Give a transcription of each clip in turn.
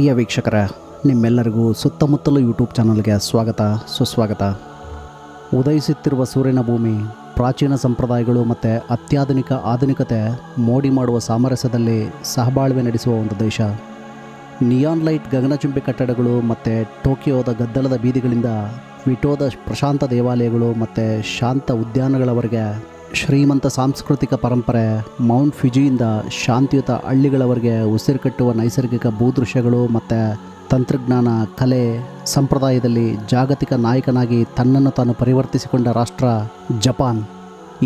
ಪ್ರಿಯ ವೀಕ್ಷಕರ, ನಿಮ್ಮೆಲ್ಲರಿಗೂ ಸುತ್ತಮುತ್ತಲು ಯೂಟ್ಯೂಬ್ ಚಾನಲ್ಗೆ ಸ್ವಾಗತ, ಸುಸ್ವಾಗತ. ಉದಯಿಸುತ್ತಿರುವ ಸೂರ್ಯನ ಭೂಮಿ, ಪ್ರಾಚೀನ ಸಂಪ್ರದಾಯಗಳು ಮತ್ತು ಅತ್ಯಾಧುನಿಕ ಆಧುನಿಕತೆ ಮೋಡಿ ಮಾಡುವ ಸಾಮರಸ್ಯದಲ್ಲಿ ಸಹಬಾಳ್ವೆ ನಡೆಸುವ ಒಂದು ದೇಶ. ನಿಯಾನ್ ಲೈಟ್ ಗಗನಚುಂಬಿ ಕಟ್ಟಡಗಳು ಮತ್ತು ಟೋಕಿಯೋದ ಗದ್ದಲದ ಬೀದಿಗಳಿಂದ ವಿಟೋದ ಪ್ರಶಾಂತ ದೇವಾಲಯಗಳು ಮತ್ತು ಶಾಂತ ಉದ್ಯಾನಗಳವರೆಗೆ ಶ್ರೀಮಂತ ಸಾಂಸ್ಕೃತಿಕ ಪರಂಪರೆ ಮೌಂಟ್ ಫಿಜಿಯಿಂದ ಶಾಂತಿಯುತ ಹಳ್ಳಿಗಳವರೆಗೆ ಉಸಿರುಕಟ್ಟುವ ನೈಸರ್ಗಿಕ ಭೂದೃಶ್ಯಗಳು ಮತ್ತು ತಂತ್ರಜ್ಞಾನ, ಕಲೆ, ಸಂಪ್ರದಾಯದಲ್ಲಿ ಜಾಗತಿಕ ನಾಯಕನಾಗಿ ತನ್ನನ್ನು ತಾನು ಪರಿವರ್ತಿಸಿಕೊಂಡ ರಾಷ್ಟ್ರ ಜಪಾನ್.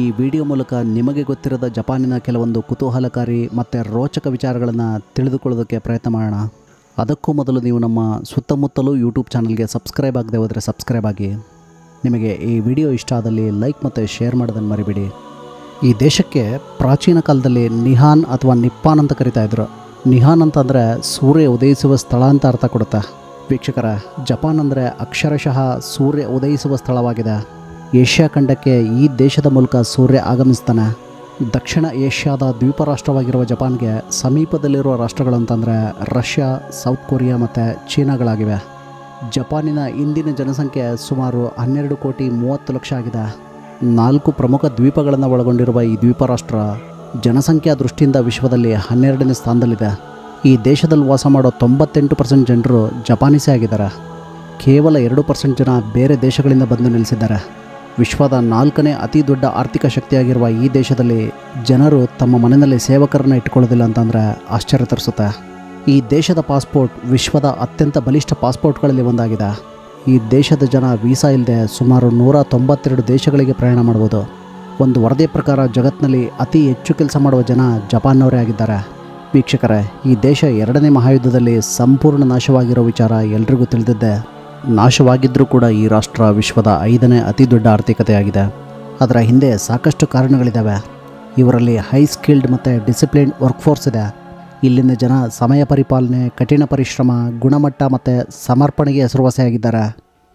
ಈ ವಿಡಿಯೋ ಮೂಲಕ ನಿಮಗೆ ಗೊತ್ತಿರದ ಜಪಾನಿನ ಕೆಲವೊಂದು ಕುತೂಹಲಕಾರಿ ಮತ್ತು ರೋಚಕ ವಿಚಾರಗಳನ್ನು ತಿಳಿದುಕೊಳ್ಳೋದಕ್ಕೆ ಪ್ರಯತ್ನ ಮಾಡೋಣ. ಅದಕ್ಕೂ ಮೊದಲು ನೀವು ನಮ್ಮ ಸುತ್ತಮುತ್ತಲೂ ಯೂಟ್ಯೂಬ್ ಚಾನಲ್ಗೆ ಸಬ್ಸ್ಕ್ರೈಬ್ ಆಗದೆ ಹೋದರೆ ಸಬ್ಸ್ಕ್ರೈಬ್ ಆಗಿ. ನಿಮಗೆ ಈ ವಿಡಿಯೋ ಇಷ್ಟ ಆದಲ್ಲಿ ಲೈಕ್ ಮತ್ತು ಶೇರ್ ಮಾಡೋದನ್ನು ಮರಿಬೇಡಿ. ಈ ದೇಶಕ್ಕೆ ಪ್ರಾಚೀನ ಕಾಲದಲ್ಲಿ ನಿಹಾನ್ ಅಥವಾ ನಿಪ್ಪಾನ್ ಅಂತ ಕರಿತಾ ಇದ್ರು. ನಿಹಾನ್ ಅಂತಂದರೆ ಸೂರ್ಯ ಉದಯಿಸುವ ಸ್ಥಳ ಅಂತ ಅರ್ಥ ಕೊಡುತ್ತೆ. ವೀಕ್ಷಕರ, ಜಪಾನ್ ಅಂದರೆ ಅಕ್ಷರಶಃ ಸೂರ್ಯ ಉದಯಿಸುವ ಸ್ಥಳವಾಗಿದೆ. ಏಷ್ಯಾ ಖಂಡಕ್ಕೆ ಈ ದೇಶದ ಮೂಲಕ ಸೂರ್ಯ ಆಗಮಿಸ್ತಾನೆ. ದಕ್ಷಿಣ ಏಷ್ಯಾದ ದ್ವೀಪ ರಾಷ್ಟ್ರವಾಗಿರುವ ಜಪಾನ್ಗೆ ಸಮೀಪದಲ್ಲಿರುವ ರಾಷ್ಟ್ರಗಳು ಅಂತಂದರೆ ರಷ್ಯಾ, ಸೌತ್ ಕೊರಿಯಾ ಮತ್ತು ಚೀನಾಗಳಾಗಿವೆ. ಜಪಾನಿನ ಇಂದಿನ ಜನಸಂಖ್ಯೆ ಸುಮಾರು ಹನ್ನೆರಡು ಕೋಟಿ ಮೂವತ್ತು ಲಕ್ಷ ಆಗಿದೆ. ನಾಲ್ಕು ಪ್ರಮುಖ ದ್ವೀಪಗಳನ್ನು ಒಳಗೊಂಡಿರುವ ಈ ದ್ವೀಪ ರಾಷ್ಟ್ರ ಜನಸಂಖ್ಯಾ ದೃಷ್ಟಿಯಿಂದ ವಿಶ್ವದಲ್ಲಿ ಹನ್ನೆರಡನೇ ಸ್ಥಾನದಲ್ಲಿದೆ. ಈ ದೇಶದಲ್ಲಿ ವಾಸ ಮಾಡೋ ತೊಂಬತ್ತೆಂಟು ಪರ್ಸೆಂಟ್ ಜನರು ಜಪಾನೀಸೇ ಆಗಿದ್ದಾರೆ. ಕೇವಲ ಎರಡು ಪರ್ಸೆಂಟ್ ಜನ ಬೇರೆ ದೇಶಗಳಿಂದ ಬಂದು ನೆಲೆಸಿದ್ದಾರೆ. ವಿಶ್ವದ ನಾಲ್ಕನೇ ಅತಿ ದೊಡ್ಡ ಆರ್ಥಿಕ ಶಕ್ತಿಯಾಗಿರುವ ಈ ದೇಶದಲ್ಲಿ ಜನರು ತಮ್ಮ ಮನೆಯಲ್ಲಿ ಸೇವಕರನ್ನು ಇಟ್ಕೊಳ್ಳೋದಿಲ್ಲ ಅಂತಂದರೆ ಆಶ್ಚರ್ಯ ತರಿಸುತ್ತೆ. ಈ ದೇಶದ ಪಾಸ್ಪೋರ್ಟ್ ವಿಶ್ವದ ಅತ್ಯಂತ ಬಲಿಷ್ಠ ಪಾಸ್ಪೋರ್ಟ್ಗಳಲ್ಲಿ ಒಂದಾಗಿದೆ. ಈ ದೇಶದ ಜನ ವೀಸಾ ಇಲ್ಲದೆ ಸುಮಾರು ನೂರ ತೊಂಬತ್ತೆರಡು ದೇಶಗಳಿಗೆ ಪ್ರಯಾಣ ಮಾಡ್ಬೋದು. ಒಂದು ವರದಿಯ ಪ್ರಕಾರ ಜಗತ್ತಿನಲ್ಲಿ ಅತಿ ಹೆಚ್ಚು ಕೆಲಸ ಮಾಡುವ ಜನ ಜಪಾನ್ನವರೇ ಆಗಿದ್ದಾರೆ. ವೀಕ್ಷಕರೇ, ಈ ದೇಶ ಎರಡನೇ ಮಹಾಯುದ್ಧದಲ್ಲಿ ಸಂಪೂರ್ಣ ನಾಶವಾಗಿರೋ ವಿಚಾರ ಎಲ್ರಿಗೂ ತಿಳಿದಿದ್ದೆ. ನಾಶವಾಗಿದ್ದರೂ ಕೂಡ ಈ ರಾಷ್ಟ್ರ ವಿಶ್ವದ ಐದನೇ ಅತಿ ದೊಡ್ಡ ಆರ್ಥಿಕತೆಯಾಗಿದೆ. ಅದರ ಹಿಂದೆ ಸಾಕಷ್ಟು ಕಾರಣಗಳಿದ್ದಾವೆ. ಇವರಲ್ಲಿ ಹೈ ಸ್ಕಿಲ್ಡ್ ಮತ್ತು ಡಿಸಿಪ್ಲಿನ್ಡ್ ವರ್ಕ್ಫೋರ್ಸ್ ಇದೆ. ಇಲ್ಲಿನ ಜನ ಸಮಯ ಪರಿಪಾಲನೆ, ಕಠಿಣ ಪರಿಶ್ರಮ, ಗುಣಮಟ್ಟ ಮತ್ತು ಸಮರ್ಪಣೆಗೆ ಹೆಸರುವಾಸಿಯಾಗಿದ್ದಾರೆ.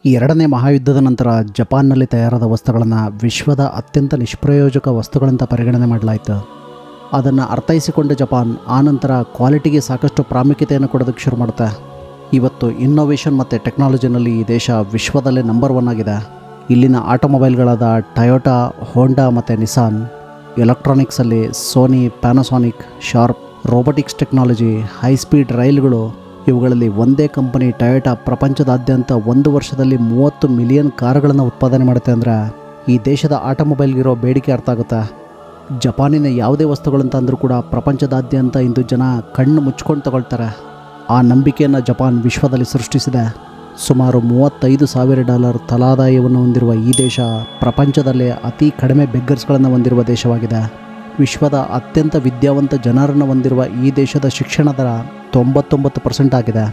ಈ ಎರಡನೇ ಮಹಾಯುದ್ಧದ ನಂತರ ಜಪಾನ್ನಲ್ಲಿ ತಯಾರಾದ ವಸ್ತುಗಳನ್ನು ವಿಶ್ವದ ಅತ್ಯಂತ ನಿಷ್ಪ್ರಯೋಜಕ ವಸ್ತುಗಳಂತ ಪರಿಗಣನೆ ಮಾಡಲಾಯಿತು. ಅದನ್ನು ಅರ್ಥೈಸಿಕೊಂಡ ಜಪಾನ್ ಆನಂತರ ಕ್ವಾಲಿಟಿಗೆ ಸಾಕಷ್ಟು ಪ್ರಾಮುಖ್ಯತೆಯನ್ನು ಕೊಡೋದಕ್ಕೆ ಶುರು ಮಾಡುತ್ತೆ. ಇವತ್ತು ಇನ್ನೋವೇಷನ್ ಮತ್ತು ಟೆಕ್ನಾಲಜಿನಲ್ಲಿ ಈ ದೇಶ ವಿಶ್ವದಲ್ಲೇ ನಂಬರ್ ಒನ್ ಆಗಿದೆ. ಇಲ್ಲಿನ ಆಟೋಮೊಬೈಲ್ಗಳಾದ ಟಯೋಟಾ, ಹೋಂಡಾ ಮತ್ತು Nissan, ಎಲೆಕ್ಟ್ರಾನಿಕ್ಸಲ್ಲಿ Sony Panasonic Sharp robotics technology high speed ರೈಲುಗಳು, ಇವುಗಳಲ್ಲಿ ಒಂದೇ ಕಂಪನಿ ಟಯೋಟಾ ಪ್ರಪಂಚದಾದ್ಯಂತ ಒಂದು ವರ್ಷದಲ್ಲಿ ಮೂವತ್ತು ಮಿಲಿಯನ್ ಕಾರುಗಳನ್ನು ಉತ್ಪಾದನೆ ಮಾಡುತ್ತೆ ಅಂದರೆ ಈ ದೇಶದ ಆಟೋಮೊಬೈಲ್ಗಿರೋ ಬೇಡಿಕೆ ಅರ್ಥ ಆಗುತ್ತಾ. ಜಪಾನಿನ ಯಾವುದೇ ವಸ್ತುಗಳಂತ ಅಂದರೂ ಕೂಡ ಪ್ರಪಂಚದಾದ್ಯಂತ ಇಂದು ಜನ ಕಣ್ಣು ಮುಚ್ಕೊಂಡು ತಗೊಳ್ತಾರೆ. ಆ ನಂಬಿಕೆಯನ್ನು ಜಪಾನ್ ವಿಶ್ವದಲ್ಲಿ ಸೃಷ್ಟಿಸಿದೆ. ಸುಮಾರು ಮೂವತ್ತೈದು ಸಾವಿರ ಡಾಲರ್ ತಲಾದಾಯವನ್ನು ಹೊಂದಿರುವ ಈ ದೇಶ ಪ್ರಪಂಚದಲ್ಲೇ ಅತಿ ಕಡಿಮೆ ಬೆಗ್ಗರ್ಸ್ಗಳನ್ನು ಹೊಂದಿರುವ ದೇಶವಾಗಿದೆ. ವಿಶ್ವದ ಅತ್ಯಂತ ವಿದ್ಯಾವಂತ ಜನರನ್ನು ಹೊಂದಿರುವ ಈ ದೇಶದ ಶಿಕ್ಷಣ ದರ ತೊಂಬತ್ತೊಂಬತ್ತು ಪರ್ಸೆಂಟ್ ಆಗಿದೆ.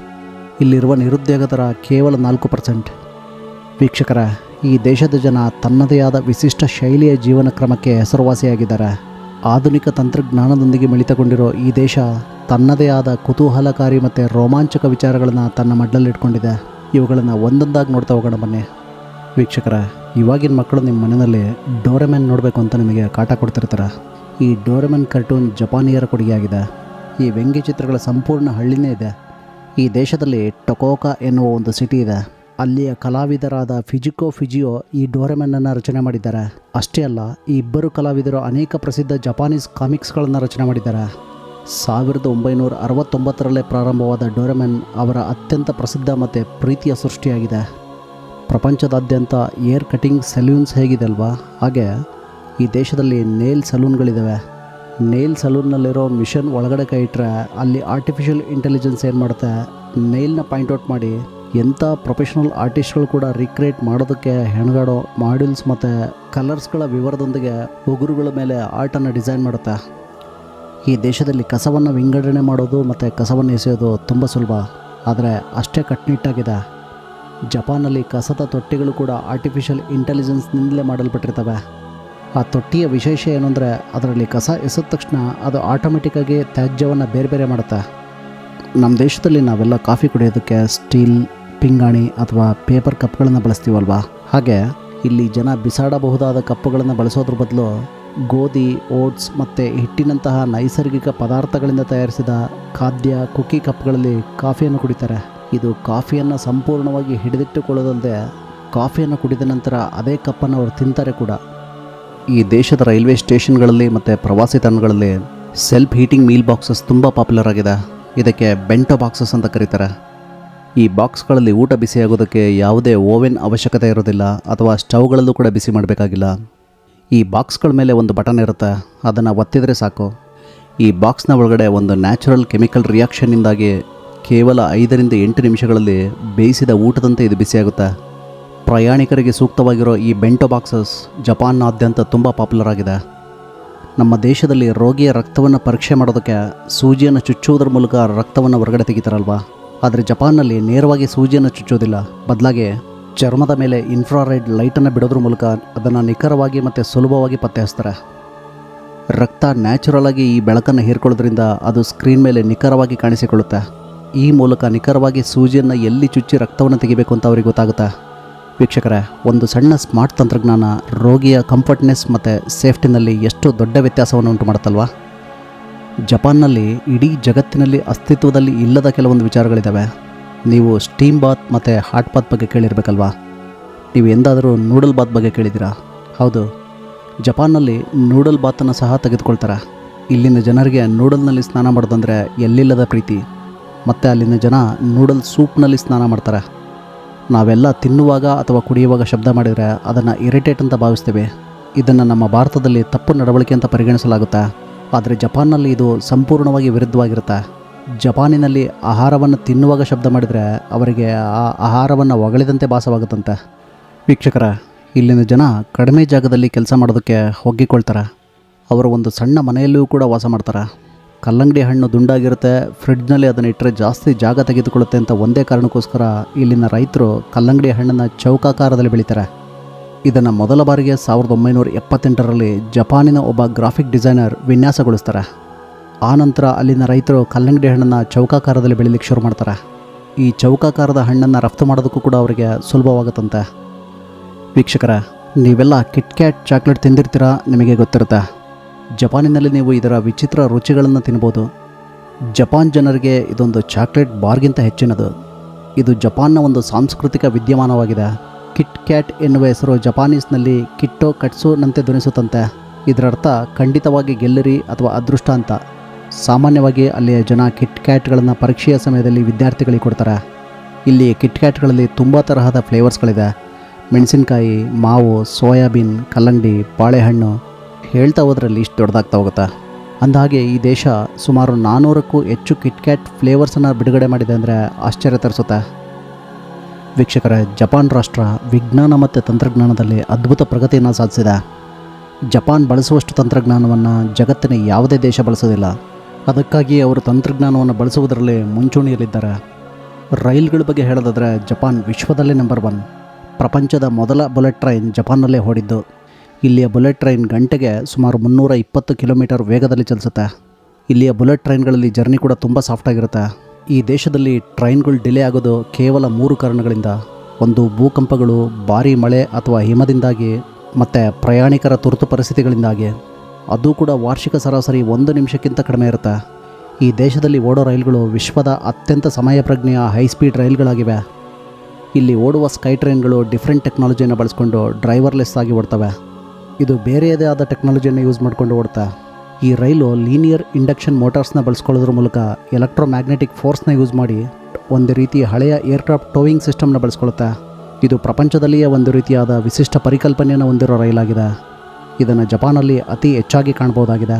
ಇಲ್ಲಿರುವ ನಿರುದ್ಯೋಗ ದರ ಕೇವಲ ನಾಲ್ಕು ಪರ್ಸೆಂಟ್. ವೀಕ್ಷಕರ, ಈ ದೇಶದ ಜನ ತನ್ನದೇ ಆದ ವಿಶಿಷ್ಟ ಶೈಲಿಯ ಜೀವನ ಕ್ರಮಕ್ಕೆ ಹೆಸರುವಾಸಿಯಾಗಿದ್ದಾರೆ. ಆಧುನಿಕ ತಂತ್ರಜ್ಞಾನದೊಂದಿಗೆ ಮಿಳಿತಗೊಂಡಿರೋ ಈ ದೇಶ ತನ್ನದೇ ಆದ ಕುತೂಹಲಕಾರಿ ಮತ್ತು ರೋಮಾಂಚಕ ವಿಚಾರಗಳನ್ನು ತನ್ನ ಮಡ್ಡಲ್ಲಿಟ್ಕೊಂಡಿದೆ ಇವುಗಳನ್ನು ಒಂದೊಂದಾಗಿ ನೋಡ್ತಾ ಹೋಗೋಣ ಬನ್ನಿ. ವೀಕ್ಷಕರ, ಇವಾಗಿನ ಮಕ್ಕಳು ನಿಮ್ಮ ಮನೆಯಲ್ಲಿ ಡೋರೆಮ್ಯಾನ್ ನೋಡಬೇಕು ಅಂತ ನಿಮಗೆ ಕಾಟ ಕೊಡ್ತಿರ್ತಾರೆ. ಈ ಡೋರೆಮನ್ ಕಾರ್ಟೂನ್ ಜಪಾನಿಯರ ಕೊಡುಗೆಯಾಗಿದೆ. ಈ ವ್ಯಂಗ್ಯ ಚಿತ್ರಗಳ ಸಂಪೂರ್ಣ ಹಳ್ಳಿನೇ ಇದೆ. ಈ ದೇಶದಲ್ಲಿ ಟೊಕೋಕಾ ಎನ್ನುವ ಒಂದು ಸಿಟಿ ಇದೆ. ಅಲ್ಲಿಯ ಕಲಾವಿದರಾದ ಫಿಜಿಕೋ ಫಿಜಿಯೋ ಈ ಡೋರೆಮನ್ನನ್ನು ರಚನೆ ಮಾಡಿದ್ದಾರೆ. ಅಷ್ಟೇ ಅಲ್ಲ, ಈ ಇಬ್ಬರು ಕಲಾವಿದರು ಅನೇಕ ಪ್ರಸಿದ್ಧ ಜಪಾನೀಸ್ ಕಾಮಿಕ್ಸ್ಗಳನ್ನು ರಚನೆ ಮಾಡಿದ್ದಾರೆ. ಸಾವಿರದ ಒಂಬೈನೂರ ಅರವತ್ತೊಂಬತ್ತರಲ್ಲೇ ಪ್ರಾರಂಭವಾದ ಡೋರೆಮನ್ ಅವರ ಅತ್ಯಂತ ಪ್ರಸಿದ್ಧ ಮತ್ತು ಪ್ರೀತಿಯ ಸೃಷ್ಟಿಯಾಗಿದೆ. ಪ್ರಪಂಚದಾದ್ಯಂತ ಏರ್ ಕಟಿಂಗ್ ಸೆಲ್ಯೂನ್ಸ್ ಹೇಗಿದೆ ಅಲ್ವಾ? ಹಾಗೆ ಈ ದೇಶದಲ್ಲಿ ನೇಲ್ ಸಲೂನ್ಗಳಿದ್ದಾವೆ ನೇಲ್ ಸಲೂನ್ನಲ್ಲಿರೋ ಮಿಷನ್ ಒಳಗಡೆ ಕೈ ಇಟ್ಟರೆ ಅಲ್ಲಿ ಆರ್ಟಿಫಿಷಿಯಲ್ ಇಂಟೆಲಿಜೆನ್ಸ್ ಏನು ಮಾಡುತ್ತೆ? ನೇಲ್ನ ಪಾಯಿಂಟ್ ಮಾಡಿ. ಎಂಥ ಪ್ರೊಫೆಷನಲ್ ಆರ್ಟಿಸ್ಟ್ಗಳು ಕೂಡ ರಿಕ್ರಿಯೇಟ್ ಮಾಡೋದಕ್ಕೆ ಹೆಣಗಾಡೋ ಮಾಡ್ಯೂಲ್ಸ್ ಮತ್ತು ಕಲರ್ಸ್ಗಳ ವಿವರದೊಂದಿಗೆ ಉಗುರುಗಳ ಮೇಲೆ ಆರ್ಟನ್ನು ಡಿಸೈನ್ ಮಾಡುತ್ತೆ. ಈ ದೇಶದಲ್ಲಿ ಕಸವನ್ನು ವಿಂಗಡಣೆ ಮಾಡೋದು ಮತ್ತು ಕಸವನ್ನು ಎಸೆಯೋದು ತುಂಬ ಸುಲಭ. ಆದರೆ ಅಷ್ಟೇ ಕಟ್ಟುನಿಟ್ಟಾಗಿದೆ ಜಪಾನಲ್ಲಿ ಕಸದ ತೊಟ್ಟಿಗಳು ಕೂಡ ಆರ್ಟಿಫಿಷಿಯಲ್ ಇಂಟೆಲಿಜೆನ್ಸ್ನಿಂದಲೇ ಮಾಡಲ್ಪಟ್ಟಿರ್ತವೆ. ಆ ತೊಟ್ಟಿಯ ವಿಶೇಷ ಏನು ಅಂದರೆ ಅದರಲ್ಲಿ ಕಸ ಎಸೆದ ತಕ್ಷಣ ಅದು ಆಟೋಮೆಟಿಕ್ಕಾಗಿ ತ್ಯಾಜ್ಯವನ್ನು ಬೇರೆ ಬೇರೆ ಮಾಡುತ್ತೆ. ನಮ್ಮ ದೇಶದಲ್ಲಿ ನಾವೆಲ್ಲ ಕಾಫಿ ಕುಡಿಯೋದಕ್ಕೆ ಸ್ಟೀಲ್, ಪಿಂಗಾಣಿ ಅಥವಾ ಪೇಪರ್ ಕಪ್ಗಳನ್ನು ಬಳಸ್ತೀವಲ್ವಾ? ಹಾಗೆ ಇಲ್ಲಿ ಜನ ಬಿಸಾಡಬಹುದಾದ ಕಪ್ಪುಗಳನ್ನು ಬಳಸೋದ್ರ ಬದಲು ಗೋಧಿ, ಓಟ್ಸ್ ಮತ್ತು ಹಿಟ್ಟಿನಂತಹ ನೈಸರ್ಗಿಕ ಪದಾರ್ಥಗಳಿಂದ ತಯಾರಿಸಿದ ಖಾದ್ಯ ಕುಕ್ಕಿ ಕಪ್ಗಳಲ್ಲಿ ಕಾಫಿಯನ್ನು ಕುಡಿತಾರೆ. ಇದು ಕಾಫಿಯನ್ನು ಸಂಪೂರ್ಣವಾಗಿ ಹಿಡಿದಿಟ್ಟುಕೊಳ್ಳೋದಲ್ಲದೆ ಕಾಫಿಯನ್ನು ಕುಡಿದ ನಂತರ ಅದೇ ಕಪ್ಪನ್ನು ಅವರು ತಿಂತಾರೆ ಕೂಡ. ಈ ದೇಶದ ರೈಲ್ವೆ ಸ್ಟೇಷನ್ಗಳಲ್ಲಿ ಮತ್ತು ಪ್ರವಾಸಿ ತಾಣಗಳಲ್ಲಿ ಸೆಲ್ಫ್ ಹೀಟಿಂಗ್ ಮೀಲ್ ಬಾಕ್ಸಸ್ ತುಂಬ ಪಾಪ್ಯುಲರ್ ಆಗಿದೆ. ಇದಕ್ಕೆ ಬೆಂಟೋ ಬಾಕ್ಸಸ್ ಅಂತ ಕರೀತಾರೆ. ಈ ಬಾಕ್ಸ್ಗಳಲ್ಲಿ ಊಟ ಬಿಸಿಯಾಗೋದಕ್ಕೆ ಯಾವುದೇ ಓವೆನ್ ಅವಶ್ಯಕತೆ ಇರೋದಿಲ್ಲ ಅಥವಾ ಸ್ಟೌಗಳಲ್ಲೂ ಕೂಡ ಬಿಸಿ ಮಾಡಬೇಕಾಗಿಲ್ಲ. ಈ ಬಾಕ್ಸ್ಗಳ ಮೇಲೆ ಒಂದು ಬಟನ್ ಇರುತ್ತೆ. ಅದನ್ನು ಒತ್ತಿದರೆ ಸಾಕು. ಈ ಬಾಕ್ಸ್ನ ಒಳಗಡೆ ಒಂದು ನ್ಯಾಚುರಲ್ ಕೆಮಿಕಲ್ ರಿಯಾಕ್ಷನ್ನಿಂದಾಗಿ ಕೇವಲ ಐದರಿಂದ ಎಂಟು ನಿಮಿಷಗಳಲ್ಲಿ ಬೇಯಿಸಿದ ಊಟದಂತೆ ಇದು ಬಿಸಿಯಾಗುತ್ತೆ. ಪ್ರಯಾಣಿಕರಿಗೆ ಸೂಕ್ತವಾಗಿರೋ ಈ ಬೆಂಟೋ ಬಾಕ್ಸಸ್ ಜಪಾನ್ನಾದ್ಯಂತ ತುಂಬ ಪಾಪ್ಯುಲರ್ ಆಗಿದೆ. ನಮ್ಮ ದೇಶದಲ್ಲಿ ರೋಗಿಯ ರಕ್ತವನ್ನು ಪರೀಕ್ಷೆ ಮಾಡೋದಕ್ಕೆ ಸೂಜಿಯನ್ನು ಚುಚ್ಚುವುದರ ಮೂಲಕ ರಕ್ತವನ್ನು ಹೊರಗಡೆ ತೆಗಿತಾರಲ್ವಾ? ಆದರೆ ಜಪಾನ್ನಲ್ಲಿ ನೇರವಾಗಿ ಸೂಜಿಯನ್ನು ಚುಚ್ಚೋದಿಲ್ಲ. ಬದಲಾಗಿ ಚರ್ಮದ ಮೇಲೆ ಇನ್ಫ್ರಾರೆಡ್ ಲೈಟನ್ನು ಬಿಡೋದ್ರ ಮೂಲಕ ಅದನ್ನು ನಿಖರವಾಗಿ ಮತ್ತು ಸುಲಭವಾಗಿ ಪತ್ತೆ ಹಚ್ತಾರೆ ರಕ್ತ ನ್ಯಾಚುರಲ್ ಆಗಿ ಈ ಬೆಳಕನ್ನು ಹೀರ್ಕೊಳ್ಳೋದ್ರಿಂದ ಅದು ಸ್ಕ್ರೀನ್ ಮೇಲೆ ನಿಖರವಾಗಿ ಕಾಣಿಸಿಕೊಳ್ಳುತ್ತೆ. ಈ ಮೂಲಕ ನಿಖರವಾಗಿ ಸೂಜಿಯನ್ನು ಎಲ್ಲಿ ಚುಚ್ಚಿ ರಕ್ತವನ್ನು ತೆಗಿಬೇಕು ಅಂತ ಅವ್ರಿಗೆ ಗೊತ್ತಾಗುತ್ತೆ. ವೀಕ್ಷಕರೇ, ಒಂದು ಸಣ್ಣ ಸ್ಮಾರ್ಟ್ ತಂತ್ರಜ್ಞಾನ ರೋಗಿಯ ಕಂಫರ್ಟ್ನೆಸ್ ಮತ್ತು ಸೇಫ್ಟಿನಲ್ಲಿ ಎಷ್ಟು ದೊಡ್ಡ ವ್ಯತ್ಯಾಸವನ್ನು ಉಂಟು ಮಾಡುತ್ತಲ್ವಾ? ಜಪಾನ್ನಲ್ಲಿ ಇಡೀ ಜಗತ್ತಿನಲ್ಲಿ ಅಸ್ತಿತ್ವದಲ್ಲಿ ಇಲ್ಲದ ಕೆಲವೊಂದು ವಿಚಾರಗಳಿದ್ದಾವೆ ನೀವು ಸ್ಟೀಮ್ ಬಾತ್ ಮತ್ತು ಹಾಟ್ ಬಾತ್ ಬಗ್ಗೆ ಕೇಳಿರ್ಬೇಕಲ್ವಾ? ನೀವು ಎಂದಾದರೂ ನೂಡಲ್ ಬಾತ್ ಬಗ್ಗೆ ಕೇಳಿದ್ದೀರಾ? ಹೌದು. ಜಪಾನ್ನಲ್ಲಿ ನೂಡಲ್ ಬಾತನ್ನು ಸಹ ತೆಗೆದುಕೊಳ್ತಾರೆ. ಇಲ್ಲಿನ ಜನರಿಗೆ ನೂಡಲ್ನಲ್ಲಿ ಸ್ನಾನ ಮಾಡೋದಂದರೆ ಎಲ್ಲಿಲ್ಲದ ಪ್ರೀತಿ. ಮತ್ತು ಅಲ್ಲಿನ ಜನ ನೂಡಲ್ ಸೂಪ್ನಲ್ಲಿ ಸ್ನಾನ ಮಾಡ್ತಾರೆ. ನಾವೆಲ್ಲ ತಿನ್ನುವಾಗ ಅಥವಾ ಕುಡಿಯುವಾಗ ಶಬ್ದ ಮಾಡಿದರೆ ಅದನ್ನು ಇರಿಟೇಟ್ ಅಂತ ಭಾವಿಸ್ತೇವೆ. ಇದನ್ನು ನಮ್ಮ ಭಾರತದಲ್ಲಿ ತಪ್ಪು ನಡವಳಿಕೆ ಅಂತ ಪರಿಗಣಿಸಲಾಗುತ್ತೆ? ಆದರೆ ಜಪಾನ್ನಲ್ಲಿ ಇದು ಸಂಪೂರ್ಣವಾಗಿ ವಿರುದ್ಧವಾಗಿರುತ್ತೆ? ಜಪಾನಿನಲ್ಲಿ ಆಹಾರವನ್ನು ತಿನ್ನುವಾಗ ಶಬ್ದ ಮಾಡಿದರೆ ಅವರಿಗೆ ಆ ಆಹಾರವನ್ನು ಒಗಳಿದಂತೆ ಭಾಸವಾಗುತ್ತಂತೆ. ವೀಕ್ಷಕರ, ಇಲ್ಲಿನ ಜನ ಕಡಿಮೆ ಜಾಗದಲ್ಲಿ ಕೆಲಸ ಮಾಡೋದಕ್ಕೆ ಒಗ್ಗಿಕೊಳ್ತಾರೆ ಅವರು ಒಂದು ಸಣ್ಣ ಮನೆಯಲ್ಲಿಯೂ ಕೂಡ ವಾಸ ಮಾಡ್ತಾರೆ? ಕಲ್ಲಂಗಡಿ ಹಣ್ಣು ದುಂಡಾಗಿರುತ್ತೆ. ಫ್ರಿಡ್ಜ್ನಲ್ಲಿ ಅದನ್ನು ಇಟ್ಟರೆ ಜಾಸ್ತಿ ಜಾಗ ತೆಗೆದುಕೊಳ್ಳುತ್ತೆ ಅಂತ ಒಂದೇ ಕಾರಣಕ್ಕೋಸ್ಕರ ಇಲ್ಲಿನ ರೈತರು ಕಲ್ಲಂಗಡಿ ಹಣ್ಣನ್ನು ಚೌಕಾಕಾರದಲ್ಲಿ ಬೆಳೀತಾರೆ. ಇದನ್ನು ಮೊದಲ ಬಾರಿಗೆ ಸಾವಿರದ ಒಂಬೈನೂರ ಎಪ್ಪತ್ತೆಂಟರಲ್ಲಿ ಜಪಾನಿನ ಒಬ್ಬ ಗ್ರಾಫಿಕ್ ಡಿಸೈನರ್ ವಿನ್ಯಾಸಗೊಳಿಸ್ತಾರೆ. ಆನಂತರ ಅಲ್ಲಿನ ರೈತರು ಕಲ್ಲಂಗಡಿ ಹಣ್ಣನ್ನು ಚೌಕಾಕಾರದಲ್ಲಿ ಬೆಳಿಲಿಕ್ಕೆ ಶುರು ಮಾಡ್ತಾರೆ. ಈ ಚೌಕಾಕಾರದ ಹಣ್ಣನ್ನು ರಫ್ತು ಮಾಡೋದಕ್ಕೂ ಕೂಡ ಅವರಿಗೆ ಸುಲಭವಾಗುತ್ತಂತೆ. ವೀಕ್ಷಕರ, ನೀವೆಲ್ಲ ಕಿಟ್ ಕ್ಯಾಟ್ ಚಾಕ್ಲೇಟ್ ತಿಂದಿರ್ತೀರಾ? ನಿಮಗೆ ಗೊತ್ತಿರುತ್ತೆ. ಜಪಾನಿನಲ್ಲಿ ನೀವು ಇದರ ವಿಚಿತ್ರ ರುಚಿಗಳನ್ನು ತಿನ್ಬೋದು. ಜಪಾನ್ ಜನರಿಗೆ ಇದೊಂದು ಚಾಕ್ಲೇಟ್ ಬಾರ್ಗಿಂತ ಹೆಚ್ಚಿನದು. ಇದು ಜಪಾನ್ನ ಒಂದು ಸಾಂಸ್ಕೃತಿಕ ವಿದ್ಯಮಾನವಾಗಿದೆ. ಕಿಟ್ ಕ್ಯಾಟ್ ಎನ್ನುವ ಹೆಸರು ಜಪಾನೀಸ್ನಲ್ಲಿ ಕಿಟ್ಟೋ ಕಟ್ಸುನಂತೆ ಧ್ವನಿಸುತ್ತಂತೆ. ಇದರರ್ಥ ಖಂಡಿತವಾಗಿ ಗೆಲ್ಲರಿ ಅಥವಾ ಅದೃಷ್ಟ ಅಂತ. ಸಾಮಾನ್ಯವಾಗಿ ಅಲ್ಲಿಯ ಜನ ಕಿಟ್ ಕ್ಯಾಟ್ಗಳನ್ನು ಪರೀಕ್ಷೆಯ ಸಮಯದಲ್ಲಿ ವಿದ್ಯಾರ್ಥಿಗಳಿಗೆ ಕೊಡ್ತಾರೆ. ಇಲ್ಲಿ ಕಿಟ್ ಕ್ಯಾಟ್ಗಳಲ್ಲಿ ತುಂಬ ತರಹದ ಫ್ಲೇವರ್ಸ್ಗಳಿದೆ ಮೆಣಸಿನಕಾಯಿ, ಮಾವು, ಸೋಯಾಬೀನ್, ಕಲ್ಲಂಗಡಿ, ಬಾಳೆಹಣ್ಣು ಹೇಳ್ತಾ ಹೋದ್ರೆ ಇಷ್ಟು ದೊಡ್ಡದಾಗ್ತಾ ಹೋಗುತ್ತಾ? ಅಂದಹಾಗೆ ಈ ದೇಶ ಸುಮಾರು ನಾನ್ನೂರಕ್ಕೂ ಹೆಚ್ಚು ಕಿಟ್ಕ್ಯಾಟ್ ಫ್ಲೇವರ್ಸನ್ನು ಬಿಡುಗಡೆ ಮಾಡಿದೆ ಅಂದರೆ ಆಶ್ಚರ್ಯ ತರಿಸುತ್ತೆ? ವೀಕ್ಷಕರ, ಜಪಾನ್ ರಾಷ್ಟ್ರ ವಿಜ್ಞಾನ ಮತ್ತು ತಂತ್ರಜ್ಞಾನದಲ್ಲಿ ಅದ್ಭುತ ಪ್ರಗತಿಯನ್ನು ಸಾಧಿಸಿದೆ. ಜಪಾನ್ ಬಳಸುವಷ್ಟು ತಂತ್ರಜ್ಞಾನವನ್ನು ಜಗತ್ತಿನ ಯಾವುದೇ ದೇಶ ಬಳಸೋದಿಲ್ಲ. ಅದಕ್ಕಾಗಿ ಅವರು ತಂತ್ರಜ್ಞಾನವನ್ನು ಬಳಸುವುದರಲ್ಲಿ ಮುಂಚೂಣಿಯಲ್ಲಿದ್ದಾರೆ. ರೈಲ್ಗಳ ಬಗ್ಗೆ ಹೇಳೋದಾದರೆ ಜಪಾನ್ ವಿಶ್ವದಲ್ಲೇ ನಂಬರ್ ಒನ್ ಪ್ರಪಂಚದ ಮೊದಲ ಬುಲೆಟ್ ಟ್ರೈನ್ ಜಪಾನ್ನಲ್ಲೇ ಓಡಿದ್ದು. ಇಲ್ಲಿಯ ಬುಲೆಟ್ ಟ್ರೈನ್ ಗಂಟೆಗೆ ಸುಮಾರು ಮುನ್ನೂರ ಇಪ್ಪತ್ತು ಕಿಲೋಮೀಟರ್ ವೇಗದಲ್ಲಿ ಚಲಿಸುತ್ತೆ. ಇಲ್ಲಿಯ ಬುಲೆಟ್ ಟ್ರೈನ್ಗಳಲ್ಲಿ ಜರ್ನಿ ಕೂಡ ತುಂಬ ಸಾಫ್ಟಾಗಿರುತ್ತೆ ಈ ದೇಶದಲ್ಲಿ ಟ್ರೈನ್ಗಳು ಡಿಲೇ ಆಗೋದು ಕೇವಲ ಮೂರು ಕಾರಣಗಳಿಂದ. ಒಂದು, ಭೂಕಂಪಗಳು, ಭಾರೀ ಮಳೆ ಅಥವಾ ಹಿಮದಿಂದಾಗಿ, ಮತ್ತು ಪ್ರಯಾಣಿಕರ ತುರ್ತು ಪರಿಸ್ಥಿತಿಗಳಿಂದಾಗಿ. ಅದು ಕೂಡ ವಾರ್ಷಿಕ ಸರಾಸರಿ ಒಂದು ನಿಮಿಷಕ್ಕಿಂತ ಕಡಿಮೆ ಇರುತ್ತೆ. ಈ ದೇಶದಲ್ಲಿ ಓಡೋ ರೈಲುಗಳು ವಿಶ್ವದ ಅತ್ಯಂತ ಸಮಯ ಪ್ರಜ್ಞೆಯ ಹೈಸ್ಪೀಡ್ ರೈಲ್ಗಳಾಗಿವೆ. ಇಲ್ಲಿ ಓಡುವ ಸ್ಕೈ ಟ್ರೈನ್ಗಳು ಡಿಫ್ರೆಂಟ್ ಟೆಕ್ನಾಲಜಿಯನ್ನು ಬಳಸ್ಕೊಂಡು ಡ್ರೈವರ್ಲೆಸ್ ಆಗಿ ಓಡ್ತವೆ. ಇದು ಬೇರೆಯದೇ ಆದ ಟೆಕ್ನಾಲಜಿಯನ್ನು ಯೂಸ್ ಮಾಡಿಕೊಂಡು ಓಡ್ತಾ, ಈ ರೈಲು ಲೀನಿಯರ್ ಇಂಡಕ್ಷನ್ ಮೋಟಾರ್ಸ್ನ ಬಳಸ್ಕೊಳ್ಳೋದ್ರ ಮೂಲಕ ಎಲೆಕ್ಟ್ರೋ ಮ್ಯಾಗ್ನೆಟಿಕ್ ಫೋರ್ಸ್ನ ಯೂಸ್ ಮಾಡಿ ಒಂದು ರೀತಿಯ ಹಳೆಯ ಏರ್ಕ್ರಾಫ್ಟ್ ಟೋವಿಂಗ್ ಸಿಸ್ಟಮ್ನ ಬಳಸ್ಕೊಳ್ತಾ ಇದು ಪ್ರಪಂಚದಲ್ಲಿಯೇ ಒಂದು ರೀತಿಯಾದ ವಿಶಿಷ್ಟ ಪರಿಕಲ್ಪನೆಯನ್ನು ಹೊಂದಿರೋ ರೈಲಾಗಿದೆ. ಇದನ್ನು ಜಪಾನಲ್ಲಿ ಅತಿ ಹೆಚ್ಚಾಗಿ ಕಾಣ್ಬೋದಾಗಿದೆ.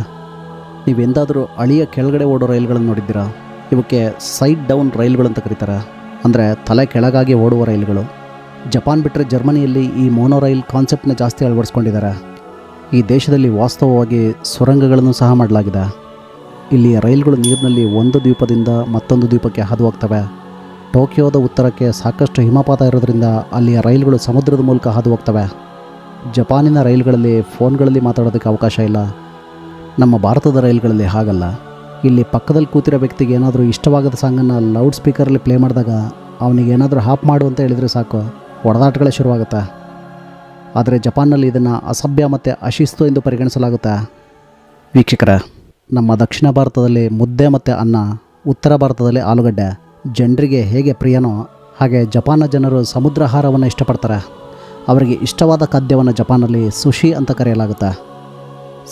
ನೀವೆಂದಾದರೂ ಅಳಿಯ ಕೆಳಗಡೆ ಓಡೋ ರೈಲ್ಗಳನ್ನು ನೋಡಿದ್ದೀರಾ? ಇವಕ್ಕೆ ಸೈಡ್ ಡೌನ್ ರೈಲುಗಳು ಅಂತ ಕರೀತಾರೆ. ಅಂದರೆ ತಲೆ ಕೆಳಗಾಗಿ ಓಡುವ ರೈಲುಗಳು. ಜಪಾನ್ ಬಿಟ್ಟರೆ ಜರ್ಮನಿಯಲ್ಲಿ ಈ ಮೋನೋ ರೈಲ್ ಕಾನ್ಸೆಪ್ಟ್ನ ಜಾಸ್ತಿ ಅಳವಡಿಸ್ಕೊಂಡಿದ್ದಾರೆ. ಈ ದೇಶದಲ್ಲಿ ವಾಸ್ತವವಾಗಿ ಸುರಂಗಗಳನ್ನು ಸಹ ಮಾಡಲಾಗಿದೆ. ಇಲ್ಲಿ ರೈಲ್ಗಳು ನೀರಿನಲ್ಲಿ ಒಂದು ದ್ವೀಪದಿಂದ ಮತ್ತೊಂದು ದ್ವೀಪಕ್ಕೆ ಹಾದು ಹೋಗ್ತವೆ ಟೋಕಿಯೋದ ಉತ್ತರಕ್ಕೆ ಸಾಕಷ್ಟು ಹಿಮಪಾತ ಇರೋದ್ರಿಂದ ಅಲ್ಲಿಯ ರೈಲ್ಗಳು ಸಮುದ್ರದ ಮೂಲಕ ಹಾದು ಹೋಗ್ತವೆ ಜಪಾನಿನ ರೈಲ್ಗಳಲ್ಲಿ ಫೋನ್ಗಳಲ್ಲಿ ಮಾತಾಡೋದಕ್ಕೆ ಅವಕಾಶ ಇಲ್ಲ. ನಮ್ಮ ಭಾರತದ ರೈಲ್ಗಳಲ್ಲಿ ಹಾಗಲ್ಲ. ಇಲ್ಲಿ ಪಕ್ಕದಲ್ಲಿ ಕೂತಿರೋ ವ್ಯಕ್ತಿಗೆ ಏನಾದರೂ ಇಷ್ಟವಾಗದ ಸಾಂಗನ್ನು ಲೌಡ್ ಸ್ಪೀಕರಲ್ಲಿ ಪ್ಲೇ ಮಾಡಿದಾಗ ಅವನಿಗೆ ಏನಾದರೂ ಹಾಪ್ ಮಾಡು ಅಂತ ಹೇಳಿದರೆ ಸಾಕು. ಹೊಡೆದಾಟಗಳೇ ಶುರುವಾಗುತ್ತೆ. ಆದರೆ ಜಪಾನ್ನಲ್ಲಿ ಇದನ್ನು ಅಸಭ್ಯ ಮತ್ತು ಅಶಿಸ್ತು ಎಂದು ಪರಿಗಣಿಸಲಾಗುತ್ತೆ. ವೀಕ್ಷಕರ, ನಮ್ಮ ದಕ್ಷಿಣ ಭಾರತದಲ್ಲಿ ಮುದ್ದೆ ಮತ್ತು ಅನ್ನ, ಉತ್ತರ ಭಾರತದಲ್ಲಿ ಆಲೂಗಡ್ಡೆ, ಜನರಿಗೆ ಹೇಗೆ ಪ್ರಿಯನೋ ಹಾಗೆ ಜಪಾನ್ನ ಜನರು ಸಮುದ್ರಾಹಾರವನ್ನು ಇಷ್ಟಪಡ್ತಾರೆ. ಅವರಿಗೆ ಇಷ್ಟವಾದ ಖಾದ್ಯವನ್ನು ಜಪಾನಲ್ಲಿ ಸುಶಿ ಅಂತ ಕರೆಯಲಾಗುತ್ತೆ.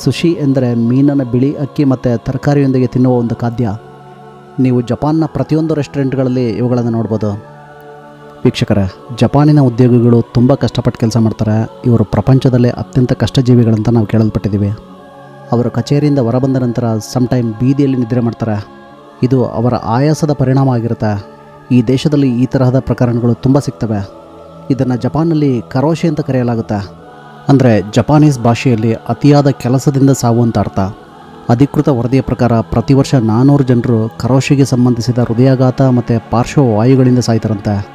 ಸುಶಿ ಎಂದರೆ ಮೀನನ್ನು ಬಿಳಿ ಅಕ್ಕಿ ಮತ್ತು ತರಕಾರಿಯೊಂದಿಗೆ ತಿನ್ನುವ ಒಂದು ಖಾದ್ಯ. ನೀವು ಜಪಾನ್ನ ಪ್ರತಿಯೊಂದು ರೆಸ್ಟೋರೆಂಟ್ಗಳಲ್ಲಿ ಇವುಗಳನ್ನು ನೋಡ್ಬೋದು. ವೀಕ್ಷಕರೇ, ಜಪಾನಿನ ಉದ್ಯೋಗಿಗಳು ತುಂಬ ಕಷ್ಟಪಟ್ಟು ಕೆಲಸ ಮಾಡ್ತಾರೆ. ಇವರು ಪ್ರಪಂಚದಲ್ಲೇ ಅತ್ಯಂತ ಕಷ್ಟಜೀವಿಗಳಂತ ನಾವು ಕೇಳಲ್ಪಟ್ಟಿದ್ದೀವಿ. ಅವರು ಕಚೇರಿಯಿಂದ ಹೊರಬಂದ ನಂತರ ಸಮ್ಟೈಮ್ ಬೀದಿಯಲ್ಲಿ ನಿದ್ರೆ ಮಾಡ್ತಾರೆ. ಇದು ಅವರ ಆಯಾಸದ ಪರಿಣಾಮ ಆಗಿರುತ್ತೆ. ಈ ದೇಶದಲ್ಲಿ ಈ ತರಹದ ಪ್ರಕರಣಗಳು ತುಂಬ ಸಿಗ್ತವೆ. ಇದನ್ನು ಜಪಾನ್ನಲ್ಲಿ ಕರೋಶೆ ಅಂತ ಕರೆಯಲಾಗುತ್ತೆ. ಅಂದರೆ ಜಪಾನೀಸ್ ಭಾಷೆಯಲ್ಲಿ ಅತಿಯಾದ ಕೆಲಸದಿಂದ ಸಾವು ಅಂತ ಅರ್ಥ. ಅಧಿಕೃತ ವರದಿಯ ಪ್ರಕಾರ ಪ್ರತಿ ವರ್ಷ ನಾನ್ನೂರು ಜನರು ಕರೋಶೆಗೆ ಸಂಬಂಧಿಸಿದ ಹೃದಯಾಘಾತ ಮತ್ತು ಪಾರ್ಶ್ವವಾಯುಗಳಿಂದ ಸಾಯ್ತಾರಂತೆ.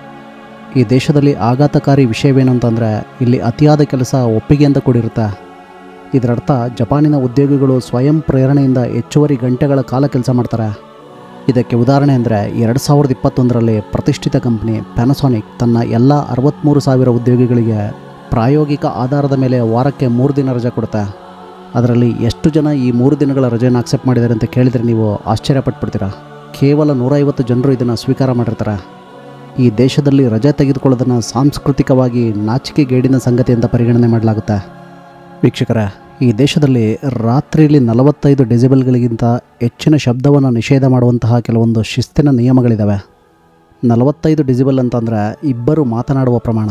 ಈ ದೇಶದಲ್ಲಿ ಆಘಾತಕಾರಿ ವಿಷಯವೇನಂತಂದರೆ ಇಲ್ಲಿ ಅತಿಯಾದ ಕೆಲಸ ಒಪ್ಪಿಗೆಯಿಂದ ಕೂಡಿರುತ್ತೆ. ಇದರರ್ಥ ಜಪಾನಿನ ಉದ್ಯೋಗಿಗಳು ಸ್ವಯಂ ಪ್ರೇರಣೆಯಿಂದ ಹೆಚ್ಚುವರಿ ಗಂಟೆಗಳ ಕಾಲ ಕೆಲಸ ಮಾಡ್ತಾರೆ. ಇದಕ್ಕೆ ಉದಾಹರಣೆ ಅಂದರೆ ಎರಡು ಸಾವಿರದ ಇಪ್ಪತ್ತೊಂದರಲ್ಲಿ ಪ್ರತಿಷ್ಠಿತ ಕಂಪ್ನಿ ಪ್ಯಾನಸೋನಿಕ್ ತನ್ನ ಎಲ್ಲ ಅರವತ್ತ್ಮೂರು ಸಾವಿರ ಉದ್ಯೋಗಿಗಳಿಗೆ ಪ್ರಾಯೋಗಿಕ ಆಧಾರದ ಮೇಲೆ ವಾರಕ್ಕೆ ಮೂರು ದಿನ ರಜೆ ಕೊಡುತ್ತೆ. ಅದರಲ್ಲಿ ಎಷ್ಟು ಜನ ಈ ಮೂರು ದಿನಗಳ ರಜೆಯನ್ನು ಆಕ್ಸೆಪ್ಟ್ ಮಾಡಿದ್ದಾರೆ ಅಂತ ಕೇಳಿದರೆ ನೀವು ಆಶ್ಚರ್ಯಪಟ್ಬಿಡ್ತೀರಾ. ಕೇವಲ ನೂರೈವತ್ತು ಜನರು ಇದನ್ನು ಸ್ವೀಕಾರ ಮಾಡಿರ್ತಾರೆ. ಈ ದೇಶದಲ್ಲಿ ರಜೆ ತೆಗೆದುಕೊಳ್ಳೋದನ್ನು ಸಾಂಸ್ಕೃತಿಕವಾಗಿ ನಾಚಿಕೆಗೇಡಿನ ಸಂಗತಿ ಅಂತ ಪರಿಗಣನೆ ಮಾಡಲಾಗುತ್ತೆ. ವೀಕ್ಷಕರ, ಈ ದೇಶದಲ್ಲಿ ರಾತ್ರಿಯಲ್ಲಿ ನಲವತ್ತೈದು ಡೆಸಿಬಲ್ಗಳಿಗಿಂತ ಹೆಚ್ಚಿನ ಶಬ್ದವನ್ನು ನಿಷೇಧ ಮಾಡುವಂತಹ ಕೆಲವೊಂದು ಶಿಸ್ತಿನ ನಿಯಮಗಳಿದ್ದಾವೆ ನಲವತ್ತೈದು ಡೆಸಿಬಲ್ ಅಂತಂದರೆ ಇಬ್ಬರು ಮಾತನಾಡುವ ಪ್ರಮಾಣ.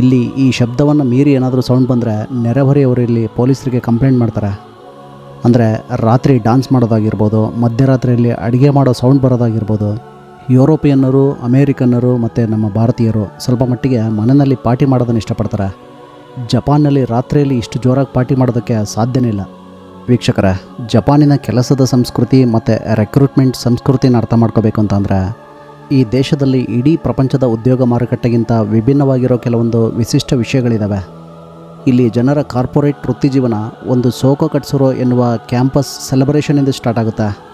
ಇಲ್ಲಿ ಈ ಶಬ್ದವನ್ನು ಮೀರಿ ಏನಾದರೂ ಸೌಂಡ್ ಬಂದರೆ ನೆರೆಹೊರೆಯವರು ಇಲ್ಲಿ ಪೊಲೀಸರಿಗೆ ಕಂಪ್ಲೇಂಟ್ ಮಾಡ್ತಾರೆ. ಅಂದರೆ ರಾತ್ರಿ ಡಾನ್ಸ್ ಮಾಡೋದಾಗಿರ್ಬೋದು, ಮಧ್ಯರಾತ್ರಿಯಲ್ಲಿ ಅಡುಗೆ ಮಾಡೋ ಸೌಂಡ್ ಬರೋದಾಗಿರ್ಬೋದು ಯುರೋಪಿಯನ್ನರು, ಅಮೇರಿಕನ್ನರು ಮತ್ತು ನಮ್ಮ ಭಾರತೀಯರು ಸ್ವಲ್ಪ ಮಟ್ಟಿಗೆ ಮನೆಯಲ್ಲಿ ಪಾರ್ಟಿ ಮಾಡೋದನ್ನು ಇಷ್ಟಪಡ್ತಾರೆ. ಜಪಾನ್ನಲ್ಲಿ ರಾತ್ರಿಯಲ್ಲಿ ಇಷ್ಟು ಜೋರಾಗಿ ಪಾರ್ಟಿ ಮಾಡೋದಕ್ಕೆ ಸಾಧ್ಯನೇ ಇಲ್ಲ. ವೀಕ್ಷಕರ, ಜಪಾನಿನ ಕೆಲಸದ ಸಂಸ್ಕೃತಿ ಮತ್ತು ರೆಕ್ರೂಟ್ಮೆಂಟ್ ಸಂಸ್ಕೃತಿನ ಅರ್ಥ ಮಾಡ್ಕೋಬೇಕು ಅಂತಂದರೆ ಈ ದೇಶದಲ್ಲಿ ಇಡೀ ಪ್ರಪಂಚದ ಉದ್ಯೋಗ ಮಾರುಕಟ್ಟೆಗಿಂತ ವಿಭಿನ್ನವಾಗಿರೋ ಕೆಲವೊಂದು ವಿಶಿಷ್ಟ ವಿಷಯಗಳಿದ್ದಾವೆ ಇಲ್ಲಿ ಜನರ ಕಾರ್ಪೊರೇಟ್ ವೃತ್ತಿ ಜೀವನ ಒಂದು ಸೋಕೋ ಕಟ್ಸುರೋ ಎನ್ನುವ ಕ್ಯಾಂಪಸ್ ಸೆಲೆಬ್ರೇಷನಿಂದ ಸ್ಟಾರ್ಟ್ ಆಗುತ್ತೆ.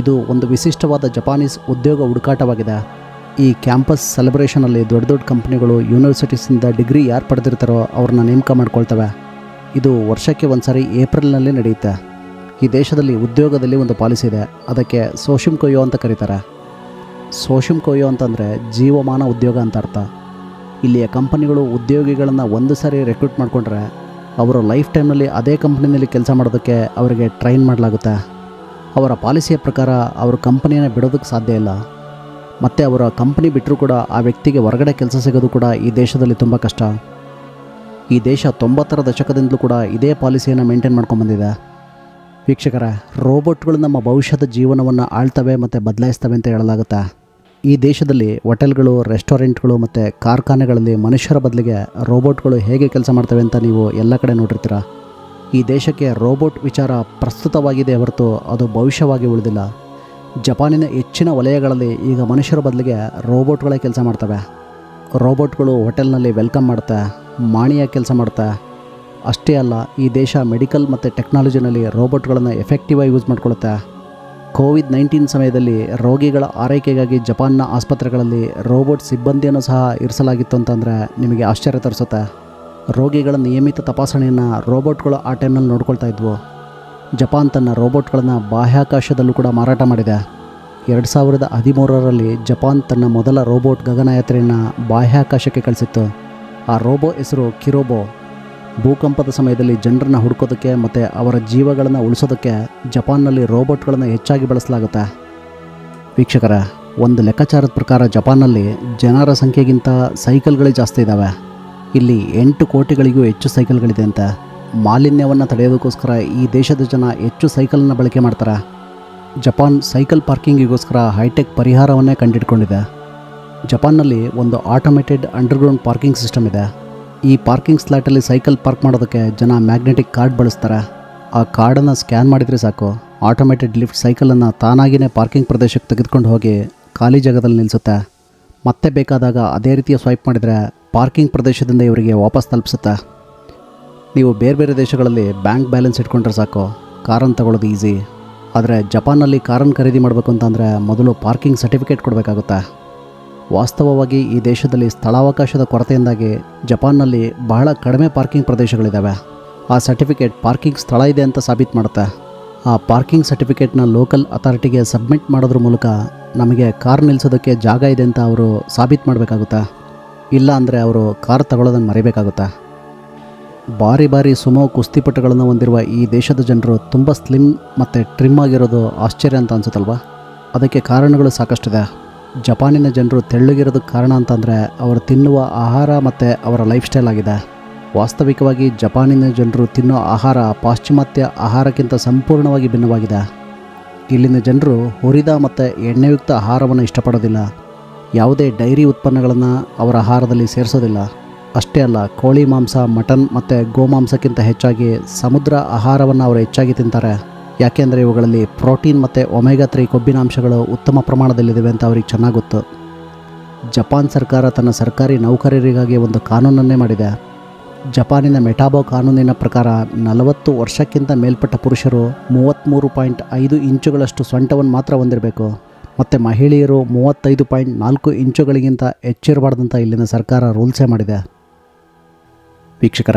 ಇದು ಒಂದು ವಿಶಿಷ್ಟವಾದ ಜಪಾನೀಸ್ ಉದ್ಯೋಗ ಹುಡುಕಾಟವಾಗಿದೆ. ಈ ಕ್ಯಾಂಪಸ್ ಸೆಲೆಬ್ರೇಷನಲ್ಲಿ ದೊಡ್ಡ ದೊಡ್ಡ ಕಂಪ್ನಿಗಳು ಯೂನಿವರ್ಸಿಟೀಸಿಂದ ಡಿಗ್ರಿ ಯಾರು ಪಡೆದಿರ್ತಾರೋ ಅವ್ರನ್ನ ನೇಮಕ ಮಾಡ್ಕೊಳ್ತವೆ. ಇದು ವರ್ಷಕ್ಕೆ ಒಂದು ಸಾರಿ ಏಪ್ರಿಲ್ನಲ್ಲಿ ನಡೆಯುತ್ತೆ. ಈ ದೇಶದಲ್ಲಿ ಉದ್ಯೋಗದಲ್ಲಿ ಒಂದು ಪಾಲಿಸಿ ಇದೆ. ಅದಕ್ಕೆ ಸೋಶಿಮ್ ಕೊಯ್ಯೋ ಅಂತ ಕರೀತಾರೆ. ಸೋಶಿಮ್ ಕೊಯ್ಯೋ ಅಂತಂದರೆ ಜೀವಮಾನ ಉದ್ಯೋಗ ಅಂತ ಅರ್ಥ. ಇಲ್ಲಿಯ ಕಂಪನಿಗಳು ಉದ್ಯೋಗಿಗಳನ್ನು ಒಂದು ಸಾರಿ ರೆಕ್ರೂಟ್ ಮಾಡಿಕೊಂಡ್ರೆ, ಅವರು ಲೈಫ್ ಟೈಮ್ನಲ್ಲಿ ಅದೇ ಕಂಪ್ನಿನಲ್ಲಿ ಕೆಲಸ ಮಾಡೋದಕ್ಕೆ ಅವರಿಗೆ ಟ್ರೈನ್ ಮಾಡಲಾಗುತ್ತೆ. ಅವರ ಪಾಲಿಸಿಯ ಪ್ರಕಾರ ಅವರ ಕಂಪನಿಯನ್ನು ಬಿಡೋದಕ್ಕೆ ಸಾಧ್ಯ ಇಲ್ಲ. ಮತ್ತು ಅವರ ಕಂಪನಿ ಬಿಟ್ಟರೂ ಕೂಡ ಆ ವ್ಯಕ್ತಿಗೆ ಹೊರಗಡೆ ಕೆಲಸ ಸಿಗೋದು ಕೂಡ ಈ ದೇಶದಲ್ಲಿ ತುಂಬ ಕಷ್ಟ. ಈ ದೇಶ ತೊಂಬತ್ತರ ದಶಕದಿಂದಲೂ ಕೂಡ ಇದೇ ಪಾಲಿಸಿಯನ್ನು ಮೇಂಟೈನ್ ಮಾಡ್ಕೊಂಬಂದಿದೆ ವೀಕ್ಷಕರ, ರೋಬೋಟ್ಗಳು ನಮ್ಮ ಭವಿಷ್ಯದ ಜೀವನವನ್ನು ಆಳ್ತವೆ ಮತ್ತು ಬದಲಾಯಿಸ್ತವೆ ಅಂತ ಹೇಳಲಾಗುತ್ತೆ. ಈ ದೇಶದಲ್ಲಿ ಹೋಟೆಲ್ಗಳು, ರೆಸ್ಟೋರೆಂಟ್ಗಳು ಮತ್ತು ಕಾರ್ಖಾನೆಗಳಲ್ಲಿ ಮನುಷ್ಯರ ಬದಲಿಗೆ ರೋಬೋಟ್ಗಳು ಹೇಗೆ ಕೆಲಸ ಮಾಡ್ತವೆ ಅಂತ ನೀವು ಎಲ್ಲ ಕಡೆ ನೋಡಿರ್ತೀರ? ಈ ದೇಶಕ್ಕೆ ರೋಬೋಟ್ ವಿಚಾರ ಪ್ರಸ್ತುತವಾಗಿದೆ ಹೊರತು ಅದು ಭವಿಷ್ಯವಾಗಿ ಉಳಿದಿಲ್ಲ. ಜಪಾನಿನ ಹೆಚ್ಚಿನ ವಲಯಗಳಲ್ಲಿ ಈಗ ಮನುಷ್ಯರ ಬದಲಿಗೆ ರೋಬೋಟ್ಗಳೇ ಕೆಲಸ ಮಾಡ್ತವೆ. ರೋಬೋಟ್ಗಳು ಹೋಟೆಲ್ನಲ್ಲಿ ವೆಲ್ಕಮ್ ಮಾಡುತ್ತೆ, ಮಾಣಿಯ ಕೆಲಸ ಮಾಡುತ್ತೆ. ಅಷ್ಟೇ ಅಲ್ಲ, ಈ ದೇಶ ಮೆಡಿಕಲ್ ಮತ್ತು ಟೆಕ್ನಾಲಜಿನಲ್ಲಿ ರೋಬೋಟ್ಗಳನ್ನು ಎಫೆಕ್ಟಿವ್ ಆಗಿ ಯೂಸ್ ಮಾಡ್ಕೊಳುತ್ತೆ ಕೋವಿಡ್ ನೈನ್ಟೀನ್ ಸಮಯದಲ್ಲಿ ರೋಗಿಗಳ ಆರೈಕೆಗಾಗಿ ಜಪಾನ್ನ ಆಸ್ಪತ್ರೆಗಳಲ್ಲಿ ರೋಬೋಟ್ ಸಿಬ್ಬಂದಿಯನ್ನು ಸಹ ಇರಿಸಲಾಗಿತ್ತು ಅಂತಂದರೆ ನಿಮಗೆ ಆಶ್ಚರ್ಯ ತರಿಸುತ್ತೆ. ರೋಗಿಗಳ ನಿಯಮಿತ ತಪಾಸಣೆಯನ್ನು ರೋಬೋಟ್ಗಳು ಆ ಟೈಮ್ನಲ್ಲಿ ನೋಡ್ಕೊಳ್ತಾ ಇದ್ವು. ಜಪಾನ್ ತನ್ನ ರೋಬೋಟ್ಗಳನ್ನು ಬಾಹ್ಯಾಕಾಶದಲ್ಲೂ ಕೂಡ ಮಾರಾಟ ಮಾಡಿದೆ. ಎರಡು ಸಾವಿರದ ಹದಿಮೂರರಲ್ಲಿ ಜಪಾನ್ ತನ್ನ ಮೊದಲ ರೋಬೋಟ್ ಗಗನಯಾತ್ರೆಯನ್ನು ಬಾಹ್ಯಾಕಾಶಕ್ಕೆ ಕಳಿಸಿತ್ತು. ಆ ರೋಬೋ ಹೆಸರು ಕಿರೋಬೋ. ಭೂಕಂಪದ ಸಮಯದಲ್ಲಿ ಜನರನ್ನು ಹುಡುಕೋದಕ್ಕೆ ಮತ್ತು ಅವರ ಜೀವಗಳನ್ನು ಉಳಿಸೋದಕ್ಕೆ ಜಪಾನ್ನಲ್ಲಿ ರೋಬೋಟ್ಗಳನ್ನು ಹೆಚ್ಚಾಗಿ ಬಳಸಲಾಗುತ್ತೆ. ವೀಕ್ಷಕರ, ಒಂದು ಲೆಕ್ಕಾಚಾರದ ಪ್ರಕಾರ ಜಪಾನ್ನಲ್ಲಿ ಜನರ ಸಂಖ್ಯೆಗಿಂತ ಸೈಕಲ್ಗಳೇ ಜಾಸ್ತಿ ಇದ್ದಾವೆ ಇಲ್ಲಿ ಎಂಟು ಕೋಟಿಗಳಿಗೂ ಹೆಚ್ಚು ಸೈಕಲ್ಗಳಿದೆ ಅಂತ. ಮಾಲಿನ್ಯವನ್ನು ತಡೆಯೋದಕ್ಕೋಸ್ಕರ ಈ ದೇಶದ ಜನ ಹೆಚ್ಚು ಸೈಕಲನ್ನು ಬಳಕೆ ಮಾಡ್ತಾರೆ? ಜಪಾನ್ ಸೈಕಲ್ ಪಾರ್ಕಿಂಗಿಗೋಸ್ಕರ ಹೈಟೆಕ್ ಪರಿಹಾರವನ್ನೇ ಕಂಡಿಡ್ಕೊಂಡಿದೆ ಜಪಾನ್ನಲ್ಲಿ ಒಂದು ಆಟೋಮೇಟೆಡ್ ಅಂಡರ್ಗ್ರೌಂಡ್ ಪಾರ್ಕಿಂಗ್ ಸಿಸ್ಟಮ್ ಇದೆ. ಈ ಪಾರ್ಕಿಂಗ್ ಸ್ಲಾಟಲ್ಲಿ ಸೈಕಲ್ ಪಾರ್ಕ್ ಮಾಡೋದಕ್ಕೆ ಜನ ಮ್ಯಾಗ್ನೆಟಿಕ್ ಕಾರ್ಡ್ ಬಳಸ್ತಾರೆ? ಆ ಕಾರ್ಡನ್ನು ಸ್ಕ್ಯಾನ್ ಮಾಡಿದರೆ ಸಾಕು. ಆಟೋಮೇಟೆಡ್ ಲಿಫ್ಟ್ ಸೈಕಲನ್ನು ತಾನಾಗಿಯೇ ಪಾರ್ಕಿಂಗ್ ಪ್ರದೇಶಕ್ಕೆ ತೆಗೆದುಕೊಂಡು ಹೋಗಿ ಖಾಲಿ ಜಾಗದಲ್ಲಿ ನಿಲ್ಲಿಸುತ್ತೆ ಮತ್ತೆ ಬೇಕಾದಾಗ ಅದೇ ರೀತಿಯ ಸ್ವೈಪ್ ಮಾಡಿದರೆ ಪಾರ್ಕಿಂಗ್ ಪ್ರದೇಶದಿಂದ ಇವರಿಗೆ ವಾಪಸ್ ತಲುಪಿಸುತ್ತೆ. ನೀವು ಬೇರೆ ಬೇರೆ ದೇಶಗಳಲ್ಲಿ ಬ್ಯಾಂಕ್ ಬ್ಯಾಲೆನ್ಸ್ ಇಟ್ಕೊಂಡ್ರೆ ಸಾಕು. ಕಾರನ್ನು ತಗೊಳ್ಳೋದು ಈಸಿ. ಆದರೆ ಜಪಾನ್ನಲ್ಲಿ ಕಾರನ್ನು ಖರೀದಿ ಮಾಡಬೇಕು ಅಂತಂದರೆ ಮೊದಲು ಪಾರ್ಕಿಂಗ್ ಸರ್ಟಿಫಿಕೇಟ್ ಕೊಡಬೇಕಾಗುತ್ತೆ. ವಾಸ್ತವವಾಗಿ ಈ ದೇಶದಲ್ಲಿ ಸ್ಥಳಾವಕಾಶದ ಕೊರತೆಯಿಂದಾಗಿ ಜಪಾನ್ನಲ್ಲಿ ಬಹಳ ಕಡಿಮೆ ಪಾರ್ಕಿಂಗ್ ಪ್ರದೇಶಗಳಿದ್ದಾವೆ ಆ ಸರ್ಟಿಫಿಕೇಟ್ ಪಾರ್ಕಿಂಗ್ ಸ್ಥಳ ಇದೆ ಅಂತ ಸಾಬೀತು ಮಾಡುತ್ತೆ. ಆ ಪಾರ್ಕಿಂಗ್ ಸರ್ಟಿಫಿಕೇಟ್ನ ಲೋಕಲ್ ಅಥಾರಿಟಿಗೆ ಸಬ್ಮಿಟ್ ಮಾಡೋದ್ರ ಮೂಲಕ ನಮಗೆ ಕಾರ್ ನಿಲ್ಲಿಸೋದಕ್ಕೆ ಜಾಗ ಇದೆ ಅಂತ ಅವರು ಸಾಬೀತು ಮಾಡಬೇಕಾಗುತ್ತಾ? ಇಲ್ಲ ಅಂದರೆ ಅವರು ಕಾರ್ ತಗೊಳ್ಳೋದನ್ನು ಮರಿಬೇಕಾಗುತ್ತಾ? ಬಾರಿ ಬಾರಿ ಸುಮೋ ಕುಸ್ತಿಪಟುಗಳನ್ನು ಹೊಂದಿರುವ ಈ ದೇಶದ ಜನರು ತುಂಬ ಸ್ಲಿಮ್ ಮತ್ತು ಟ್ರಿಮ್ ಆಗಿರೋದು ಆಶ್ಚರ್ಯ ಅಂತ ಅನ್ಸುತ್ತಲ್ವಾ? ಅದಕ್ಕೆ ಕಾರಣಗಳು ಸಾಕಷ್ಟಿದೆ. ಜಪಾನಿನ ಜನರು ತೆಳ್ಳಗಿರೋದಕ್ಕೆ ಕಾರಣ ಅಂತಂದರೆ ಅವರು ತಿನ್ನುವ ಆಹಾರ ಮತ್ತು ಅವರ ಲೈಫ್ ಸ್ಟೈಲ್ ಆಗಿದೆ. ವಾಸ್ತವಿಕವಾಗಿ ಜಪಾನಿನ ಜನರು ತಿನ್ನೋ ಆಹಾರ ಪಾಶ್ಚಿಮಾತ್ಯ ಆಹಾರಕ್ಕಿಂತ ಸಂಪೂರ್ಣವಾಗಿ ಭಿನ್ನವಾಗಿದೆ. ಇಲ್ಲಿನ ಜನರು ಹುರಿದ ಮತ್ತು ಎಣ್ಣೆಯುಕ್ತ ಆಹಾರವನ್ನು ಇಷ್ಟಪಡೋದಿಲ್ಲ. ಯಾವುದೇ ಡೈರಿ ಉತ್ಪನ್ನಗಳನ್ನು ಅವರ ಆಹಾರದಲ್ಲಿ ಸೇರಿಸೋದಿಲ್ಲ. ಅಷ್ಟೇ ಅಲ್ಲ, ಕೋಳಿ ಮಾಂಸ, ಮಟನ್ ಮತ್ತು ಗೋಮಾಂಸಕ್ಕಿಂತ ಹೆಚ್ಚಾಗಿ ಸಮುದ್ರ ಆಹಾರವನ್ನು ಅವರು ಹೆಚ್ಚಾಗಿ ತಿಂತಾರೆ. ಯಾಕೆಂದರೆ ಇವುಗಳಲ್ಲಿ ಪ್ರೋಟೀನ್ ಮತ್ತು ಒಮೆಗಾ ತ್ರೀ ಕೊಬ್ಬಿನಾಂಶಗಳು ಉತ್ತಮ ಪ್ರಮಾಣದಲ್ಲಿದ್ದಾವೆ ಅಂತ ಅವ್ರಿಗೆ ಚೆನ್ನಾಗಿ ಗೊತ್ತು. ಜಪಾನ್ ಸರ್ಕಾರ ತನ್ನ ಸರ್ಕಾರಿ ನೌಕರರಿಗಾಗಿ ಒಂದು ಕಾನೂನನ್ನೇ ಮಾಡಿದೆ. ಜಪಾನಿನ ಮೆಟಾಬೋ ಕಾನೂನಿನ ಪ್ರಕಾರ ನಲವತ್ತು ವರ್ಷಕ್ಕಿಂತ ಮೇಲ್ಪಟ್ಟ ಪುರುಷರು ಮೂವತ್ತ್ಮೂರು ಪಾಯಿಂಟ್ ಐದು ಇಂಚುಗಳಷ್ಟು ಸೊಂಟವನ್ನು ಮಾತ್ರ ಹೊಂದಿರಬೇಕು. ಮತ್ತು ಮಹಿಳೆಯರು ಮೂವತ್ತೈದು ಪಾಯಿಂಟ್ ನಾಲ್ಕು ಇಂಚುಗಳಿಗಿಂತ ಹೆಚ್ಚಿರಬಾರ್ದಂತ ಇಲ್ಲಿನ ಸರ್ಕಾರ ರೂಲ್ಸೇ ಮಾಡಿದೆ. ವೀಕ್ಷಕರ,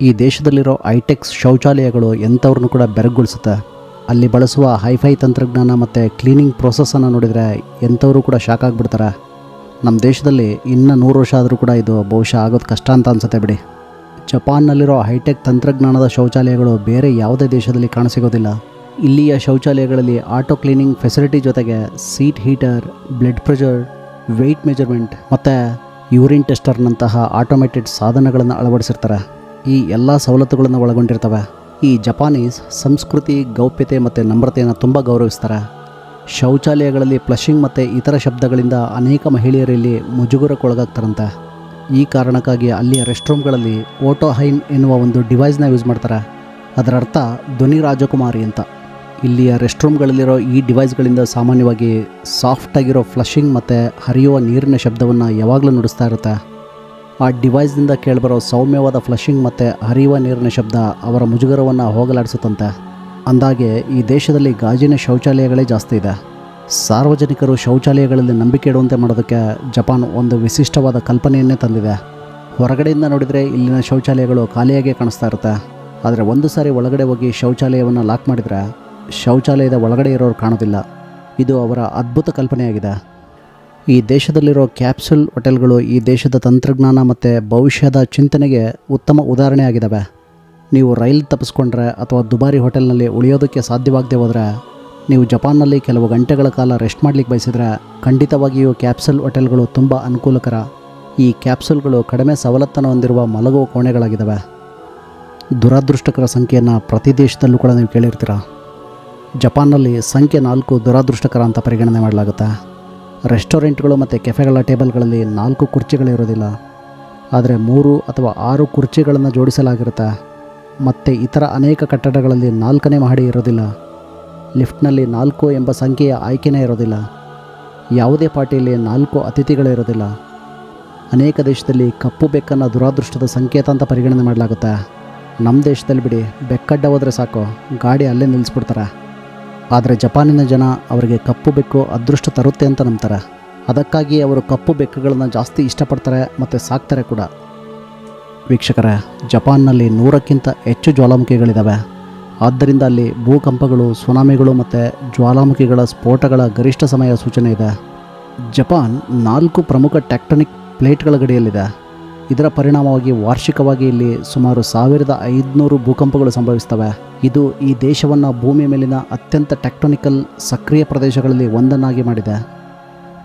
ಈ ದೇಶದಲ್ಲಿರೋ ಐಟೆಕ್ಸ್ ಶೌಚಾಲಯಗಳು ಎಂಥವ್ರನ್ನೂ ಕೂಡ ಬೆರಗುಗೊಳಿಸುತ್ತೆ. ಅಲ್ಲಿ ಬಳಸುವ ಹೈಫೈ ತಂತ್ರಜ್ಞಾನ ಮತ್ತು ಕ್ಲೀನಿಂಗ್ ಪ್ರೊಸೆಸನ್ನು ನೋಡಿದರೆ ಎಂಥವರು ಕೂಡ ಶಾಕ್ ಆಗಿಬಿಡ್ತಾರೆ. ನಮ್ಮ ದೇಶದಲ್ಲಿ ಇನ್ನೂ ನೂರು ವರ್ಷ ಆದರೂ ಕೂಡ ಇದು ಬಹುಶಃ ಆಗೋದು ಕಷ್ಟ ಅಂತ ಅನ್ಸುತ್ತೆ ಬಿಡಿ. ಜಪಾನ್ನಲ್ಲಿರೋ ಹೈಟೆಕ್ ತಂತ್ರಜ್ಞಾನದ ಶೌಚಾಲಯಗಳು ಬೇರೆ ಯಾವುದೇ ದೇಶದಲ್ಲಿ ಕಾಣಸಿಗೋದಿಲ್ಲ. ಇಲ್ಲಿಯ ಶೌಚಾಲಯಗಳಲ್ಲಿ ಆಟೋ ಕ್ಲೀನಿಂಗ್ ಫೆಸಿಲಿಟಿ ಜೊತೆಗೆ seat heater, blood pressure, weight measurement ಮತ್ತು ಯೂರಿನ್ ಟೆಸ್ಟರ್ನಂತಹ ಆಟೋಮೇಟೆಡ್ ಸಾಧನಗಳನ್ನು ಅಳವಡಿಸಿರ್ತಾರೆ. ಈ ಎಲ್ಲ ಸವಲತ್ತುಗಳನ್ನು ಒಳಗೊಂಡಿರ್ತವೆ. ಈ ಜಪಾನೀಸ್ ಸಂಸ್ಕೃತಿ, ಗೌಪ್ಯತೆ ಮತ್ತು ನಮ್ರತೆಯನ್ನು ತುಂಬ ಗೌರವಿಸ್ತಾರೆ. ಶೌಚಾಲಯಗಳಲ್ಲಿ ಪ್ಲಶಿಂಗ್ ಮತ್ತು ಇತರ ಶಬ್ದಗಳಿಂದ ಅನೇಕ ಮಹಿಳೆಯರಲ್ಲಿ ಮುಜುಗರಕ್ಕೊಳಗಾಗ್ತಾರಂತೆ. ಈ ಕಾರಣಕ್ಕಾಗಿ ಅಲ್ಲಿಯ ರೆಸ್ಟ್ ರೂಮ್ಗಳಲ್ಲಿ ಓಟೋ ಹೈನ್ ಎನ್ನುವ ಒಂದು ಡಿವೈಸ್ನ ಯೂಸ್ ಮಾಡ್ತಾರೆ. ಅದರ ಅರ್ಥ ಧ್ವನಿ ರಾಜಕುಮಾರಿ ಅಂತ. ಇಲ್ಲಿಯ ರೆಸ್ಟ್ ರೂಮ್ಗಳಲ್ಲಿರೋ ಈ ಡಿವೈಸ್ಗಳಿಂದ ಸಾಮಾನ್ಯವಾಗಿ ಸಾಫ್ಟಾಗಿರೋ ಫ್ಲಶಿಂಗ್ ಮತ್ತು ಹರಿಯುವ ನೀರಿನ ಶಬ್ದವನ್ನು ಯಾವಾಗಲೂ ನುಡಿಸ್ತಾ ಇರುತ್ತೆ. ಆ ಡಿವೈಸ್ನಿಂದ ಕೇಳಿಬರೋ ಸೌಮ್ಯವಾದ ಫ್ಲಶಿಂಗ್ ಮತ್ತು ಹರಿಯುವ ನೀರಿನ ಶಬ್ದ ಅವರ ಮುಜುಗರವನ್ನು ಹೋಗಲಾಡಿಸುತ್ತಂತೆ. ಅಂದಾಗೆ ಈ ದೇಶದಲ್ಲಿ ಗಾಜಿನ ಶೌಚಾಲಯಗಳೇ ಜಾಸ್ತಿ ಇದೆ. ಸಾರ್ವಜನಿಕರು ಶೌಚಾಲಯಗಳಲ್ಲಿ ನಂಬಿಕೆ ಇಡುವಂತೆ ಮಾಡೋದಕ್ಕೆ ಜಪಾನ್ ಒಂದು ವಿಶಿಷ್ಟವಾದ ಕಲ್ಪನೆಯನ್ನೇ ತಂದಿದೆ. ಹೊರಗಡೆಯಿಂದ ನೋಡಿದರೆ ಇಲ್ಲಿನ ಶೌಚಾಲಯಗಳು ಖಾಲಿಯಾಗೇ ಕಾಣಿಸ್ತಾ ಇರುತ್ತೆ. ಆದರೆ ಒಂದು ಸಾರಿ ಒಳಗಡೆ ಹೋಗಿ ಶೌಚಾಲಯವನ್ನು ಲಾಕ್ ಮಾಡಿದರೆ ಶೌಚಾಲಯದ ಒಳಗಡೆ ಇರೋರು ಕಾಣೋದಿಲ್ಲ. ಇದು ಅವರ ಅದ್ಭುತ ಕಲ್ಪನೆಯಾಗಿದೆ. ಈ ದೇಶದಲ್ಲಿರೋ ಕ್ಯಾಪ್ಸುಲ್ ಹೋಟೆಲ್ಗಳು ಈ ದೇಶದ ತಂತ್ರಜ್ಞಾನ ಮತ್ತು ಭವಿಷ್ಯದ ಚಿಂತನೆಗೆ ಉತ್ತಮ ಉದಾಹರಣೆ ಆಗಿದ್ದಾವೆ ನೀವು ರೈಲ್ ತಪ್ಪಿಸ್ಕೊಂಡ್ರೆ ಅಥವಾ ದುಬಾರಿ ಹೋಟೆಲ್ನಲ್ಲಿ ಉಳಿಯೋದಕ್ಕೆ ಸಾಧ್ಯವಾಗದೆ ಹೋದರೆ ನೀವು ಜಪಾನ್ನಲ್ಲಿ ಕೆಲವು ಗಂಟೆಗಳ ಕಾಲ ರೆಸ್ಟ್ ಮಾಡಲಿಕ್ಕೆ ಬಯಸಿದರೆ ಖಂಡಿತವಾಗಿಯೂ ಕ್ಯಾಪ್ಸುಲ್ ಹೋಟೆಲ್ಗಳು ತುಂಬ ಅನುಕೂಲಕರ. ಈ ಕ್ಯಾಪ್ಸುಲ್ಗಳು ಕಡಿಮೆ ಸವಲತ್ತನ್ನು ಹೊಂದಿರುವ ಮಲಗುವ ಕೋಣೆಗಳಾಗಿದ್ದಾವೆ. ದುರಾದೃಷ್ಟಕರ ಸಂಖ್ಯೆಯನ್ನು ಪ್ರತಿ ದೇಶದಲ್ಲೂ ಕೂಡ ನೀವು ಕೇಳಿರ್ತೀರ? ಜಪಾನ್ನಲ್ಲಿ ಸಂಖ್ಯೆ ನಾಲ್ಕು ದುರಾದೃಷ್ಟಕರ ಅಂತ ಪರಿಗಣನೆ ಮಾಡಲಾಗುತ್ತೆ. ರೆಸ್ಟೋರೆಂಟ್ಗಳು ಮತ್ತು ಕೆಫೆಗಳ ಟೇಬಲ್ಗಳಲ್ಲಿ ನಾಲ್ಕು ಕುರ್ಚಿಗಳಿರೋದಿಲ್ಲ ಆದರೆ ಮೂರು ಅಥವಾ ಆರು ಕುರ್ಚಿಗಳನ್ನು ಜೋಡಿಸಲಾಗಿರುತ್ತೆ. ಮತ್ತು ಇತರ ಅನೇಕ ಕಟ್ಟಡಗಳಲ್ಲಿ ನಾಲ್ಕನೇ ಮಹಡಿ ಇರೋದಿಲ್ಲ. ಲಿಫ್ಟ್ನಲ್ಲಿ ನಾಲ್ಕು ಎಂಬ ಸಂಖ್ಯೆಯ ಆಯ್ಕೆನೇ ಇರೋದಿಲ್ಲ. ಯಾವುದೇ ಪಾರ್ಟಿಯಲ್ಲಿ ನಾಲ್ಕು ಅತಿಥಿಗಳಿರೋದಿಲ್ಲ ಅನೇಕ ದೇಶದಲ್ಲಿ ಕಪ್ಪು ಬೆಕ್ಕನ್ನು ದುರಾದೃಷ್ಟದ ಸಂಕೇತ ಅಂತ ಪರಿಗಣನೆ ಮಾಡಲಾಗುತ್ತೆ. ನಮ್ಮ ದೇಶದಲ್ಲಿ ಬಿಡಿ, ಬೆಕ್ಕಡ್ಡ ಹೋದರೆ ಸಾಕು, ಗಾಡಿ ಅಲ್ಲೇ ನಿಲ್ಲಿಸ್ಬಿಡ್ತಾರೆ. ಆದರೆ ಜಪಾನಿನ ಜನ ಅವರಿಗೆ ಕಪ್ಪು ಬೆಕ್ಕು ಅದೃಷ್ಟ ತರುತ್ತೆ ಅಂತ ನಂಬ್ತಾರೆ. ಅದಕ್ಕಾಗಿ ಅವರು ಕಪ್ಪು ಬೆಕ್ಕುಗಳನ್ನು ಜಾಸ್ತಿ ಇಷ್ಟಪಡ್ತಾರೆ ಮತ್ತು ಸಾಕ್ತಾರೆ ಕೂಡ. ವೀಕ್ಷಕರೇ, ಜಪಾನ್ನಲ್ಲಿ ನೂರಕ್ಕಿಂತ ಹೆಚ್ಚು ಜ್ವಾಲಾಮುಖಿಗಳಿದ್ದಾವೆ ಆದ್ದರಿಂದ ಅಲ್ಲಿ ಭೂಕಂಪಗಳು, ಸುನಾಮಿಗಳು ಮತ್ತು ಜ್ವಾಲಾಮುಖಿಗಳ ಸ್ಫೋಟಗಳ ಗರಿಷ್ಠ ಸಮಯ ಸೂಚನೆ ಇದೆ. ಜಪಾನ್ ನಾಲ್ಕು ಪ್ರಮುಖ ಟ್ಯಾಕ್ಟನಿಕ್ ಪ್ಲೇಟ್ಗಳ ಗಡಿಯಲ್ಲಿದೆ. ಇದರ ಪರಿಣಾಮವಾಗಿ ವಾರ್ಷಿಕವಾಗಿ ಇಲ್ಲಿ ಸುಮಾರು ಸಾವಿರದ ಐದುನೂರು ಭೂಕಂಪಗಳು ಸಂಭವಿಸ್ತವೆ ಇದು ಈ ದೇಶವನ್ನು ಭೂಮಿಯ ಮೇಲಿನ ಅತ್ಯಂತ ಟೆಕ್ಟೋನಿಕಲ್ ಸಕ್ರಿಯ ಪ್ರದೇಶಗಳಲ್ಲಿ ಒಂದನ್ನಾಗಿ ಮಾಡಿದೆ.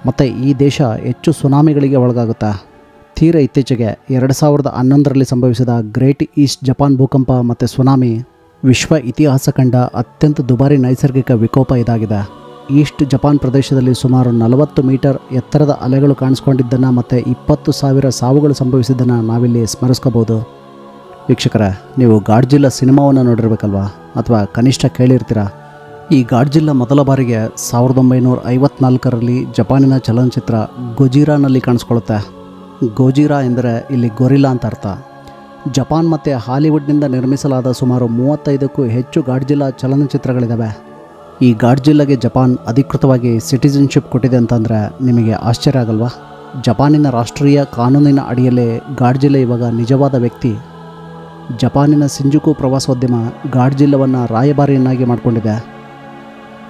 ಮತ್ತು ಈ ದೇಶ ಹೆಚ್ಚು ಸುನಾಮಿಗಳಿಗೆ ಒಳಗಾಗುತ್ತೆ? ತೀರ ಇತ್ತೀಚೆಗೆ ಎರಡು ಸಾವಿರದ ಹನ್ನೊಂದರಲ್ಲಿ ಸಂಭವಿಸಿದ ಗ್ರೇಟ್ ಈಸ್ಟ್ ಜಪಾನ್ ಭೂಕಂಪ ಮತ್ತು ಸುನಾಮಿ ವಿಶ್ವ ಇತಿಹಾಸ ಕಂಡ ಅತ್ಯಂತ ದುಬಾರಿ ನೈಸರ್ಗಿಕ ವಿಕೋಪ ಇದಾಗಿದೆ. ಈಸ್ಟ್ ಜಪಾನ್ ಪ್ರದೇಶದಲ್ಲಿ ಸುಮಾರು ನಲವತ್ತು ಮೀಟರ್ ಎತ್ತರದ ಅಲೆಗಳು ಕಾಣಿಸ್ಕೊಂಡಿದ್ದನ್ನು ಮತ್ತು ಇಪ್ಪತ್ತು ಸಾವಿರ ಸಾವುಗಳು ಸಂಭವಿಸಿದ್ದನ್ನು ನಾವಿಲ್ಲಿ ಸ್ಮರಿಸ್ಕೋಬೋದು ವೀಕ್ಷಕರ, ನೀವು ಗಾಡ್ಜಿಲ್ಲ ಸಿನಿಮಾವನ್ನು ನೋಡಿರ್ಬೇಕಲ್ವಾ? ಅಥವಾ ಕನಿಷ್ಠ ಕೇಳಿರ್ತೀರಾ? ಈ ಗಾಡ್ಜಿಲ್ಲ ಮೊದಲ ಬಾರಿಗೆ ಸಾವಿರದ ಒಂಬೈನೂರ ಐವತ್ನಾಲ್ಕರಲ್ಲಿ ಜಪಾನಿನ ಚಲನಚಿತ್ರ ಗೊಜಿರಾನಲ್ಲಿ ಕಾಣಿಸ್ಕೊಳ್ಳುತ್ತೆ. ಗೋಜಿರಾ ಎಂದರೆ ಇಲ್ಲಿ ಗೊರಿಲ್ಲಾ ಅಂತ ಅರ್ಥ. ಜಪಾನ್ ಮತ್ತು ಹಾಲಿವುಡ್ನಿಂದ ನಿರ್ಮಿಸಲಾದ ಸುಮಾರು ಮೂವತ್ತೈದಕ್ಕೂ ಹೆಚ್ಚು ಗಾಡ್ಜಿಲ್ಲಾ ಚಲನಚಿತ್ರಗಳಿದ್ದಾವೆ ಈ ಗಾಡ್ಜಿಲ್ಲಾಗೆ ಜಪಾನ್ ಅಧಿಕೃತವಾಗಿ ಸಿಟಿಜನ್ಶಿಪ್ ಕೊಟ್ಟಿದೆ ಅಂತಂದರೆ ನಿಮಗೆ ಆಶ್ಚರ್ಯ ಆಗಲ್ವಾ? ಜಪಾನಿನ ರಾಷ್ಟ್ರೀಯ ಕಾನೂನಿನ ಅಡಿಯಲ್ಲೇ ಗಾಡ್ಜಿಲ್ಲ ಇವಾಗ ನಿಜವಾದ ವ್ಯಕ್ತಿ. ಜಪಾನಿನ ಸಿಂಜುಕು ಪ್ರವಾಸೋದ್ಯಮ ಗಾಡ್ಜಿಲ್ಲವನ್ನು ರಾಯಭಾರಿಯನ್ನಾಗಿ ಮಾಡಿಕೊಂಡಿದೆ.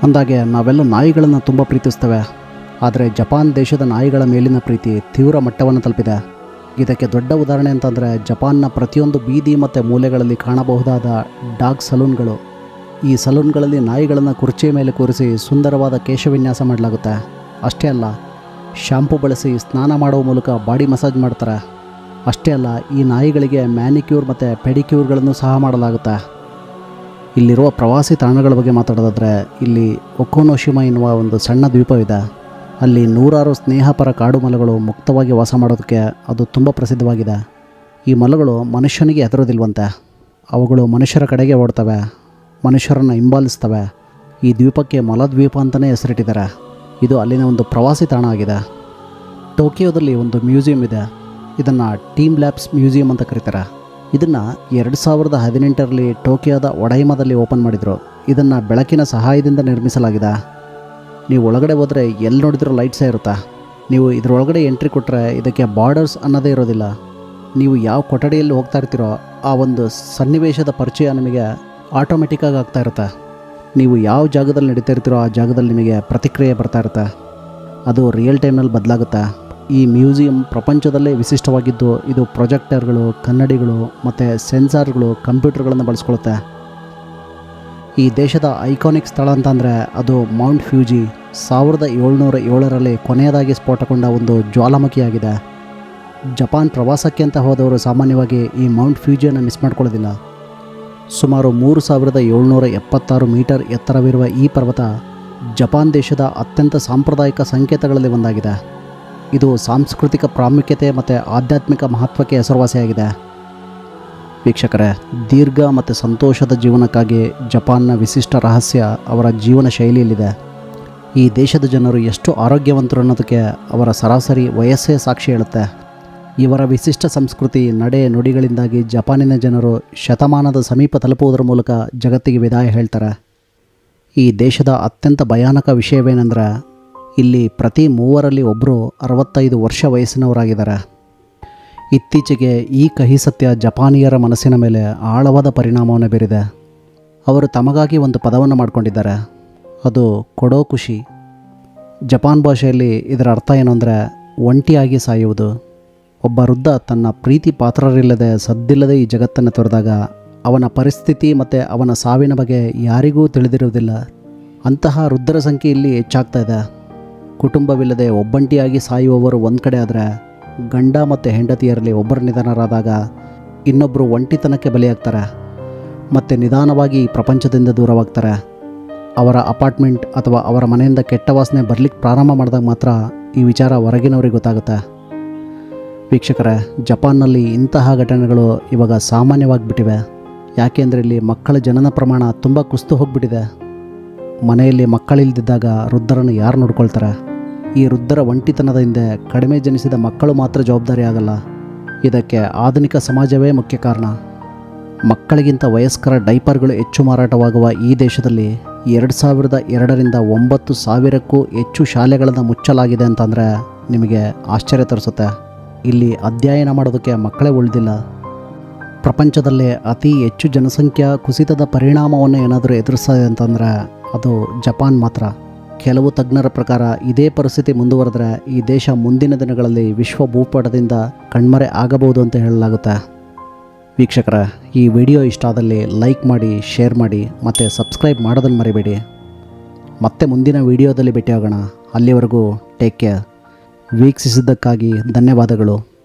ಅಂದಾಗೆ ನಾವೆಲ್ಲ ನಾಯಿಗಳನ್ನು ತುಂಬ ಪ್ರೀತಿಸ್ತೇವೆ. ಆದರೆ ಜಪಾನ್ ದೇಶದ ನಾಯಿಗಳ ಮೇಲಿನ ಪ್ರೀತಿ ತೀವ್ರ ಮಟ್ಟವನ್ನು ತಲುಪಿದೆ. ಇದಕ್ಕೆ ದೊಡ್ಡ ಉದಾಹರಣೆ ಅಂತಂದರೆ ಜಪಾನ್ನ ಪ್ರತಿಯೊಂದು ಬೀದಿ ಮತ್ತು ಮೂಲೆಗಳಲ್ಲಿ ಕಾಣಬಹುದಾದ ಡಾಗ್ ಸಲೂನ್ಗಳು. ಈ ಸಲೂನ್ಗಳಲ್ಲಿ ನಾಯಿಗಳನ್ನು ಕುರ್ಚಿಯ ಮೇಲೆ ಕೂರಿಸಿ ಸುಂದರವಾದ ಕೇಶವಿನ್ಯಾಸ ಮಾಡಲಾಗುತ್ತೆ. ಅಷ್ಟೇ ಅಲ್ಲ ಶ್ಯಾಂಪು ಬಳಸಿ ಸ್ನಾನ ಮಾಡುವ ಮೂಲಕ ಬಾಡಿ ಮಸಾಜ್ ಮಾಡ್ತಾರೆ. ಅಷ್ಟೇ ಅಲ್ಲ, ಈ ನಾಯಿಗಳಿಗೆ ಮ್ಯಾನಿಕ್ಯೂರ್ ಮತ್ತು ಪೆಡಿಕ್ಯೂರ್ಗಳನ್ನು ಸಹ ಮಾಡಲಾಗುತ್ತೆ. ಇಲ್ಲಿರುವ ಪ್ರವಾಸಿ ತಾಣಗಳ ಬಗ್ಗೆ ಮಾತಾಡೋದಾದರೆ ಇಲ್ಲಿ ಒಕೋನೋಶಿಮಾ ಎನ್ನುವ ಒಂದು ಸಣ್ಣ ದ್ವೀಪವಿದೆ. ಅಲ್ಲಿ ನೂರಾರು ಸ್ನೇಹಪರ ಕಾಡು ಮಲಗಳು ಮುಕ್ತವಾಗಿ ವಾಸ ಮಾಡೋದಕ್ಕೆ ಅದು ತುಂಬ ಪ್ರಸಿದ್ಧವಾಗಿದೆ. ಈ ಮಲಗಳು ಮನುಷ್ಯನಿಗೆ ಹೆದರೋದಿಲ್ವಂತೆ ಅವುಗಳು ಮನುಷ್ಯರ ಕಡೆಗೆ ಓಡ್ತವೆ, ಮನುಷ್ಯರನ್ನು ಹಿಂಬಾಲಿಸ್ತವೆ. ಈ ದ್ವೀಪಕ್ಕೆ ಮಲದ್ವೀಪ ಅಂತಲೇ ಹೆಸರಿಟ್ಟಿದ್ದಾರೆ. ಇದು ಅಲ್ಲಿನ ಒಂದು ಪ್ರವಾಸಿ ತಾಣ ಆಗಿದೆ. ಟೋಕಿಯೋದಲ್ಲಿ ಒಂದು ಮ್ಯೂಸಿಯಂ ಇದೆ. ಇದನ್ನು ಟೀಮ್ ಲ್ಯಾಬ್ಸ್ ಮ್ಯೂಸಿಯಂ ಅಂತ ಕರೀತಾರೆ. ಇದನ್ನು ಎರಡು ಸಾವಿರದ ಹದಿನೆಂಟರಲ್ಲಿ ಟೋಕಿಯೋದ ಒಡೈಮದಲ್ಲಿ ಓಪನ್ ಮಾಡಿದರು. ಇದನ್ನು ಬೆಳಕಿನ ಸಹಾಯದಿಂದ ನಿರ್ಮಿಸಲಾಗಿದೆ. ನೀವು ಒಳಗಡೆ ಹೋದರೆ ಎಲ್ಲಿ ನೋಡಿದ್ರೂ ಲೈಟ್ಸೇ ಇರುತ್ತಾ? ನೀವು ಇದರೊಳಗಡೆ ಎಂಟ್ರಿ ಕೊಟ್ಟರೆ ಇದಕ್ಕೆ ಬಾರ್ಡರ್ಸ್ ಅನ್ನೋದೇ ಇರೋದಿಲ್ಲ. ನೀವು ಯಾವ ಕೊಠಡಿಯಲ್ಲಿ ಹೋಗ್ತಾ ಇರ್ತೀರೋ ಆ ಒಂದು ಸನ್ನಿವೇಶದ ಪರಿಚಯ ನಿಮಗೆ ಆಟೋಮೆಟಿಕ್ಕಾಗಿ ಆಗ್ತಾ ಇರುತ್ತೆ. ನೀವು ಯಾವ ಜಾಗದಲ್ಲಿ ನಡೀತಾ ಇರ್ತೀರೋ ಆ ಜಾಗದಲ್ಲಿ ನಿಮಗೆ ಪ್ರತಿಕ್ರಿಯೆ ಬರ್ತಾ ಇರುತ್ತೆ. ಅದು ರಿಯಲ್ ಟೈಮ್ನಲ್ಲಿ ಬದಲಾಗುತ್ತೆ. ಈ ಮ್ಯೂಸಿಯಂ ಪ್ರಪಂಚದಲ್ಲೇ ವಿಶಿಷ್ಟವಾಗಿದ್ದು ಇದು ಪ್ರೊಜೆಕ್ಟರ್ಗಳು ಕನ್ನಡಿಗಳು ಮತ್ತು ಸೆನ್ಸಾರ್ಗಳು ಕಂಪ್ಯೂಟರ್ಗಳನ್ನು ಬಳಸ್ಕೊಳ್ಳುತ್ತೆ. ಈ ದೇಶದ ಐಕಾನಿಕ್ ಸ್ಥಳ ಅಂತಂದರೆ ಅದು ಮೌಂಟ್ ಫ್ಯೂಜಿ. ಸಾವಿರದ ಏಳ್ನೂರ ಏಳರಲ್ಲಿ ಕೊನೆಯದಾಗಿ ಸ್ಫೋಟಗೊಂಡ ಒಂದು ಜ್ವಾಲಾಮುಖಿಯಾಗಿದೆ. ಜಪಾನ್ ಪ್ರವಾಸಕ್ಕೆ ಅಂತ ಹೋದವರು ಸಾಮಾನ್ಯವಾಗಿ ಈ ಮೌಂಟ್ ಫ್ಯೂಜಿಯನ್ನು ಮಿಸ್ ಮಾಡ್ಕೊಳ್ಳೋದಿಲ್ಲ. ಸುಮಾರು ಮೂರು ಸಾವಿರದ ಏಳ್ನೂರ ಎಪ್ಪತ್ತಾರು ಮೀಟರ್ ಎತ್ತರವಿರುವ ಈ ಪರ್ವತ ಜಪಾನ್ ದೇಶದ ಅತ್ಯಂತ ಸಾಂಪ್ರದಾಯಿಕ ಸಂಕೇತಗಳಲ್ಲಿ ಒಂದಾಗಿದೆ. ಇದು ಸಾಂಸ್ಕೃತಿಕ ಪ್ರಾಮುಖ್ಯತೆ ಮತ್ತು ಆಧ್ಯಾತ್ಮಿಕ ಮಹತ್ವಕ್ಕೆ ಹೆಸರುವಾಸಿಯಾಗಿದೆ. ವೀಕ್ಷಕರೇ, ದೀರ್ಘ ಮತ್ತು ಸಂತೋಷದ ಜೀವನಕ್ಕಾಗಿ ಜಪಾನ್ನ ವಿಶಿಷ್ಟ ರಹಸ್ಯ ಅವರ ಜೀವನ ಶೈಲಿಯಲ್ಲಿದೆ. ಈ ದೇಶದ ಜನರು ಎಷ್ಟು ಆರೋಗ್ಯವಂತರು ಅನ್ನೋದಕ್ಕೆ ಅವರ ಸರಾಸರಿ ವಯಸ್ಸೇ ಸಾಕ್ಷಿ ಹೇಳುತ್ತೆ. ಇವರ ವಿಶಿಷ್ಟ ಸಂಸ್ಕೃತಿ, ನಡೆ, ನುಡಿಗಳಿಂದಾಗಿ ಜಪಾನಿನ ಜನರು ಶತಮಾನದ ಸಮೀಪ ತಲುಪುವುದರ ಮೂಲಕ ಜಗತ್ತಿಗೆ ವಿದಾಯ ಹೇಳ್ತಾರೆ. ಈ ದೇಶದ ಅತ್ಯಂತ ಭಯಾನಕ ವಿಷಯವೇನೆಂದರೆ, ಇಲ್ಲಿ ಪ್ರತಿ ಮೂವರಲ್ಲಿ ಒಬ್ಬರು ಅರವತ್ತೈದು ವರ್ಷ ವಯಸ್ಸಿನವರಾಗಿದ್ದಾರೆ. ಇತ್ತೀಚೆಗೆ ಈ ಕಹಿ ಸತ್ಯ ಜಪಾನಿಯರ ಮನಸ್ಸಿನ ಮೇಲೆ ಆಳವಾದ ಪರಿಣಾಮವನ್ನು ಬೀರಿದೆ. ಅವರು ತಮಗಾಗಿ ಒಂದು ಪದವನ್ನು ಮಾಡಿಕೊಂಡಿದ್ದಾರೆ. ಅದು ಕೊಡೋ ಖುಷಿ. ಜಪಾನ್ ಭಾಷೆಯಲ್ಲಿ ಇದರ ಅರ್ಥ ಏನು ಅಂದರೆ ಒಂಟಿಯಾಗಿ ಸಾಯುವುದು. ಒಬ್ಬ ವೃದ್ಧ ತನ್ನ ಪ್ರೀತಿ ಪಾತ್ರರಿಲ್ಲದೆ ಸದ್ದಿಲ್ಲದೆ ಈ ಜಗತ್ತನ್ನು ತೊರೆದಾಗ ಅವನ ಪರಿಸ್ಥಿತಿ ಮತ್ತು ಅವನ ಸಾವಿನ ಬಗ್ಗೆ ಯಾರಿಗೂ ತಿಳಿದಿರುವುದಿಲ್ಲ. ಅಂತಹ ವೃದ್ಧರ ಸಂಖ್ಯೆ ಇಲ್ಲಿ ಹೆಚ್ಚಾಗ್ತಾ ಇದೆ. ಕುಟುಂಬವಿಲ್ಲದೆ ಒಬ್ಬಂಟಿಯಾಗಿ ಸಾಯುವವರು ಒಂದು ಕಡೆ ಆದರೆ ಗಂಡ ಮತ್ತು ಹೆಂಡತಿಯರಲ್ಲಿ ಒಬ್ಬರು ನಿಧನರಾದಾಗ ಇನ್ನೊಬ್ಬರು ಒಂಟಿತನಕ್ಕೆ ಬಲಿಯಾಗ್ತಾರೆ, ಮತ್ತು ನಿಧಾನವಾಗಿ ಪ್ರಪಂಚದಿಂದ ದೂರವಾಗ್ತಾರೆ. ಅವರ ಅಪಾರ್ಟ್ಮೆಂಟ್ ಅಥವಾ ಅವರ ಮನೆಯಿಂದ ಕೆಟ್ಟ ವಾಸನೆ ಬರಲಿಕ್ಕೆ ಪ್ರಾರಂಭ ಮಾಡಿದಾಗ ಮಾತ್ರ ಈ ವಿಚಾರ ಹೊರಗಿನವ್ರಿಗೆ ಗೊತ್ತಾಗುತ್ತೆ. ವೀಕ್ಷಕರೇ, ಜಪಾನ್ನಲ್ಲಿ ಇಂತಹ ಘಟನೆಗಳು ಇವಾಗ ಸಾಮಾನ್ಯವಾಗಿಬಿಟ್ಟಿವೆ. ಯಾಕೆಂದರೆ ಇಲ್ಲಿ ಮಕ್ಕಳ ಜನನ ಪ್ರಮಾಣ ತುಂಬ ಕುಸ್ತು ಹೋಗಿಬಿಟ್ಟಿದೆ. ಮನೆಯಲ್ಲಿ ಮಕ್ಕಳಿಲ್ದಿದ್ದಾಗ ವೃದ್ಧರನ್ನು ಯಾರು ನೋಡ್ಕೊಳ್ತಾರೆ? ಈ ವೃದ್ಧರ ಒಂಟಿತನದ ಹಿಂದೆ ಕಡಿಮೆ ಜನಿಸಿದ ಮಕ್ಕಳು ಮಾತ್ರ ಜವಾಬ್ದಾರಿ ಆಗಲ್ಲ ಇದಕ್ಕೆ ಆಧುನಿಕ ಸಮಾಜವೇ ಮುಖ್ಯ ಕಾರಣ. ಮಕ್ಕಳಿಗಿಂತ ವಯಸ್ಕರ ಡೈಪರ್ಗಳು ಹೆಚ್ಚು ಮಾರಾಟವಾಗುವ ಈ ದೇಶದಲ್ಲಿ ಎರಡು ಸಾವಿರದ ಎರಡರಿಂದ ಒಂಬತ್ತು ಸಾವಿರಕ್ಕೂ ಹೆಚ್ಚು ಶಾಲೆಗಳನ್ನು ಮುಚ್ಚಲಾಗಿದೆ ಅಂತಂದರೆ ನಿಮಗೆ ಆಶ್ಚರ್ಯ ತರಿಸುತ್ತೆ. ಇಲ್ಲಿ ಅಧ್ಯಯನ ಮಾಡೋದಕ್ಕೆ ಮಕ್ಕಳೇ ಉಳಿದಿಲ್ಲ. ಪ್ರಪಂಚದಲ್ಲೇ ಅತಿ ಹೆಚ್ಚು ಜನಸಂಖ್ಯಾ ಕುಸಿತದ ಪರಿಣಾಮವನ್ನು ಏನಾದರೂ ಎದುರಿಸ್ತದೆ ಅಂತಂದರೆ ಅದು ಜಪಾನ್ ಮಾತ್ರ. ಕೆಲವು ತಜ್ಞರ ಪ್ರಕಾರ ಇದೇ ಪರಿಸ್ಥಿತಿ ಮುಂದುವರೆದ್ರೆ ಈ ದೇಶ ಮುಂದಿನ ದಿನಗಳಲ್ಲಿ ವಿಶ್ವ ಭೂಪಟದಿಂದ ಕಣ್ಮರೆ ಆಗಬಹುದು ಅಂತ ಹೇಳಲಾಗುತ್ತೆ. ವೀಕ್ಷಕರ, ಈ ವಿಡಿಯೋ ಇಷ್ಟ ಆದಲ್ಲಿ ಲೈಕ್ ಮಾಡಿ, ಶೇರ್ ಮಾಡಿ, ಮತ್ತು ಸಬ್ಸ್ಕ್ರೈಬ್ ಮಾಡೋದನ್ನು ಮರಿಬೇಡಿ. ಮತ್ತೆ ಮುಂದಿನ ವಿಡಿಯೋದಲ್ಲಿ ಭೇಟಿಯಾಗೋಣ. ಅಲ್ಲಿವರೆಗೂ ಟೇಕ್ ಕೇರ್. ವೀಕ್ಷಿಸಿದ್ದಕ್ಕಾಗಿ ಧನ್ಯವಾದಗಳು.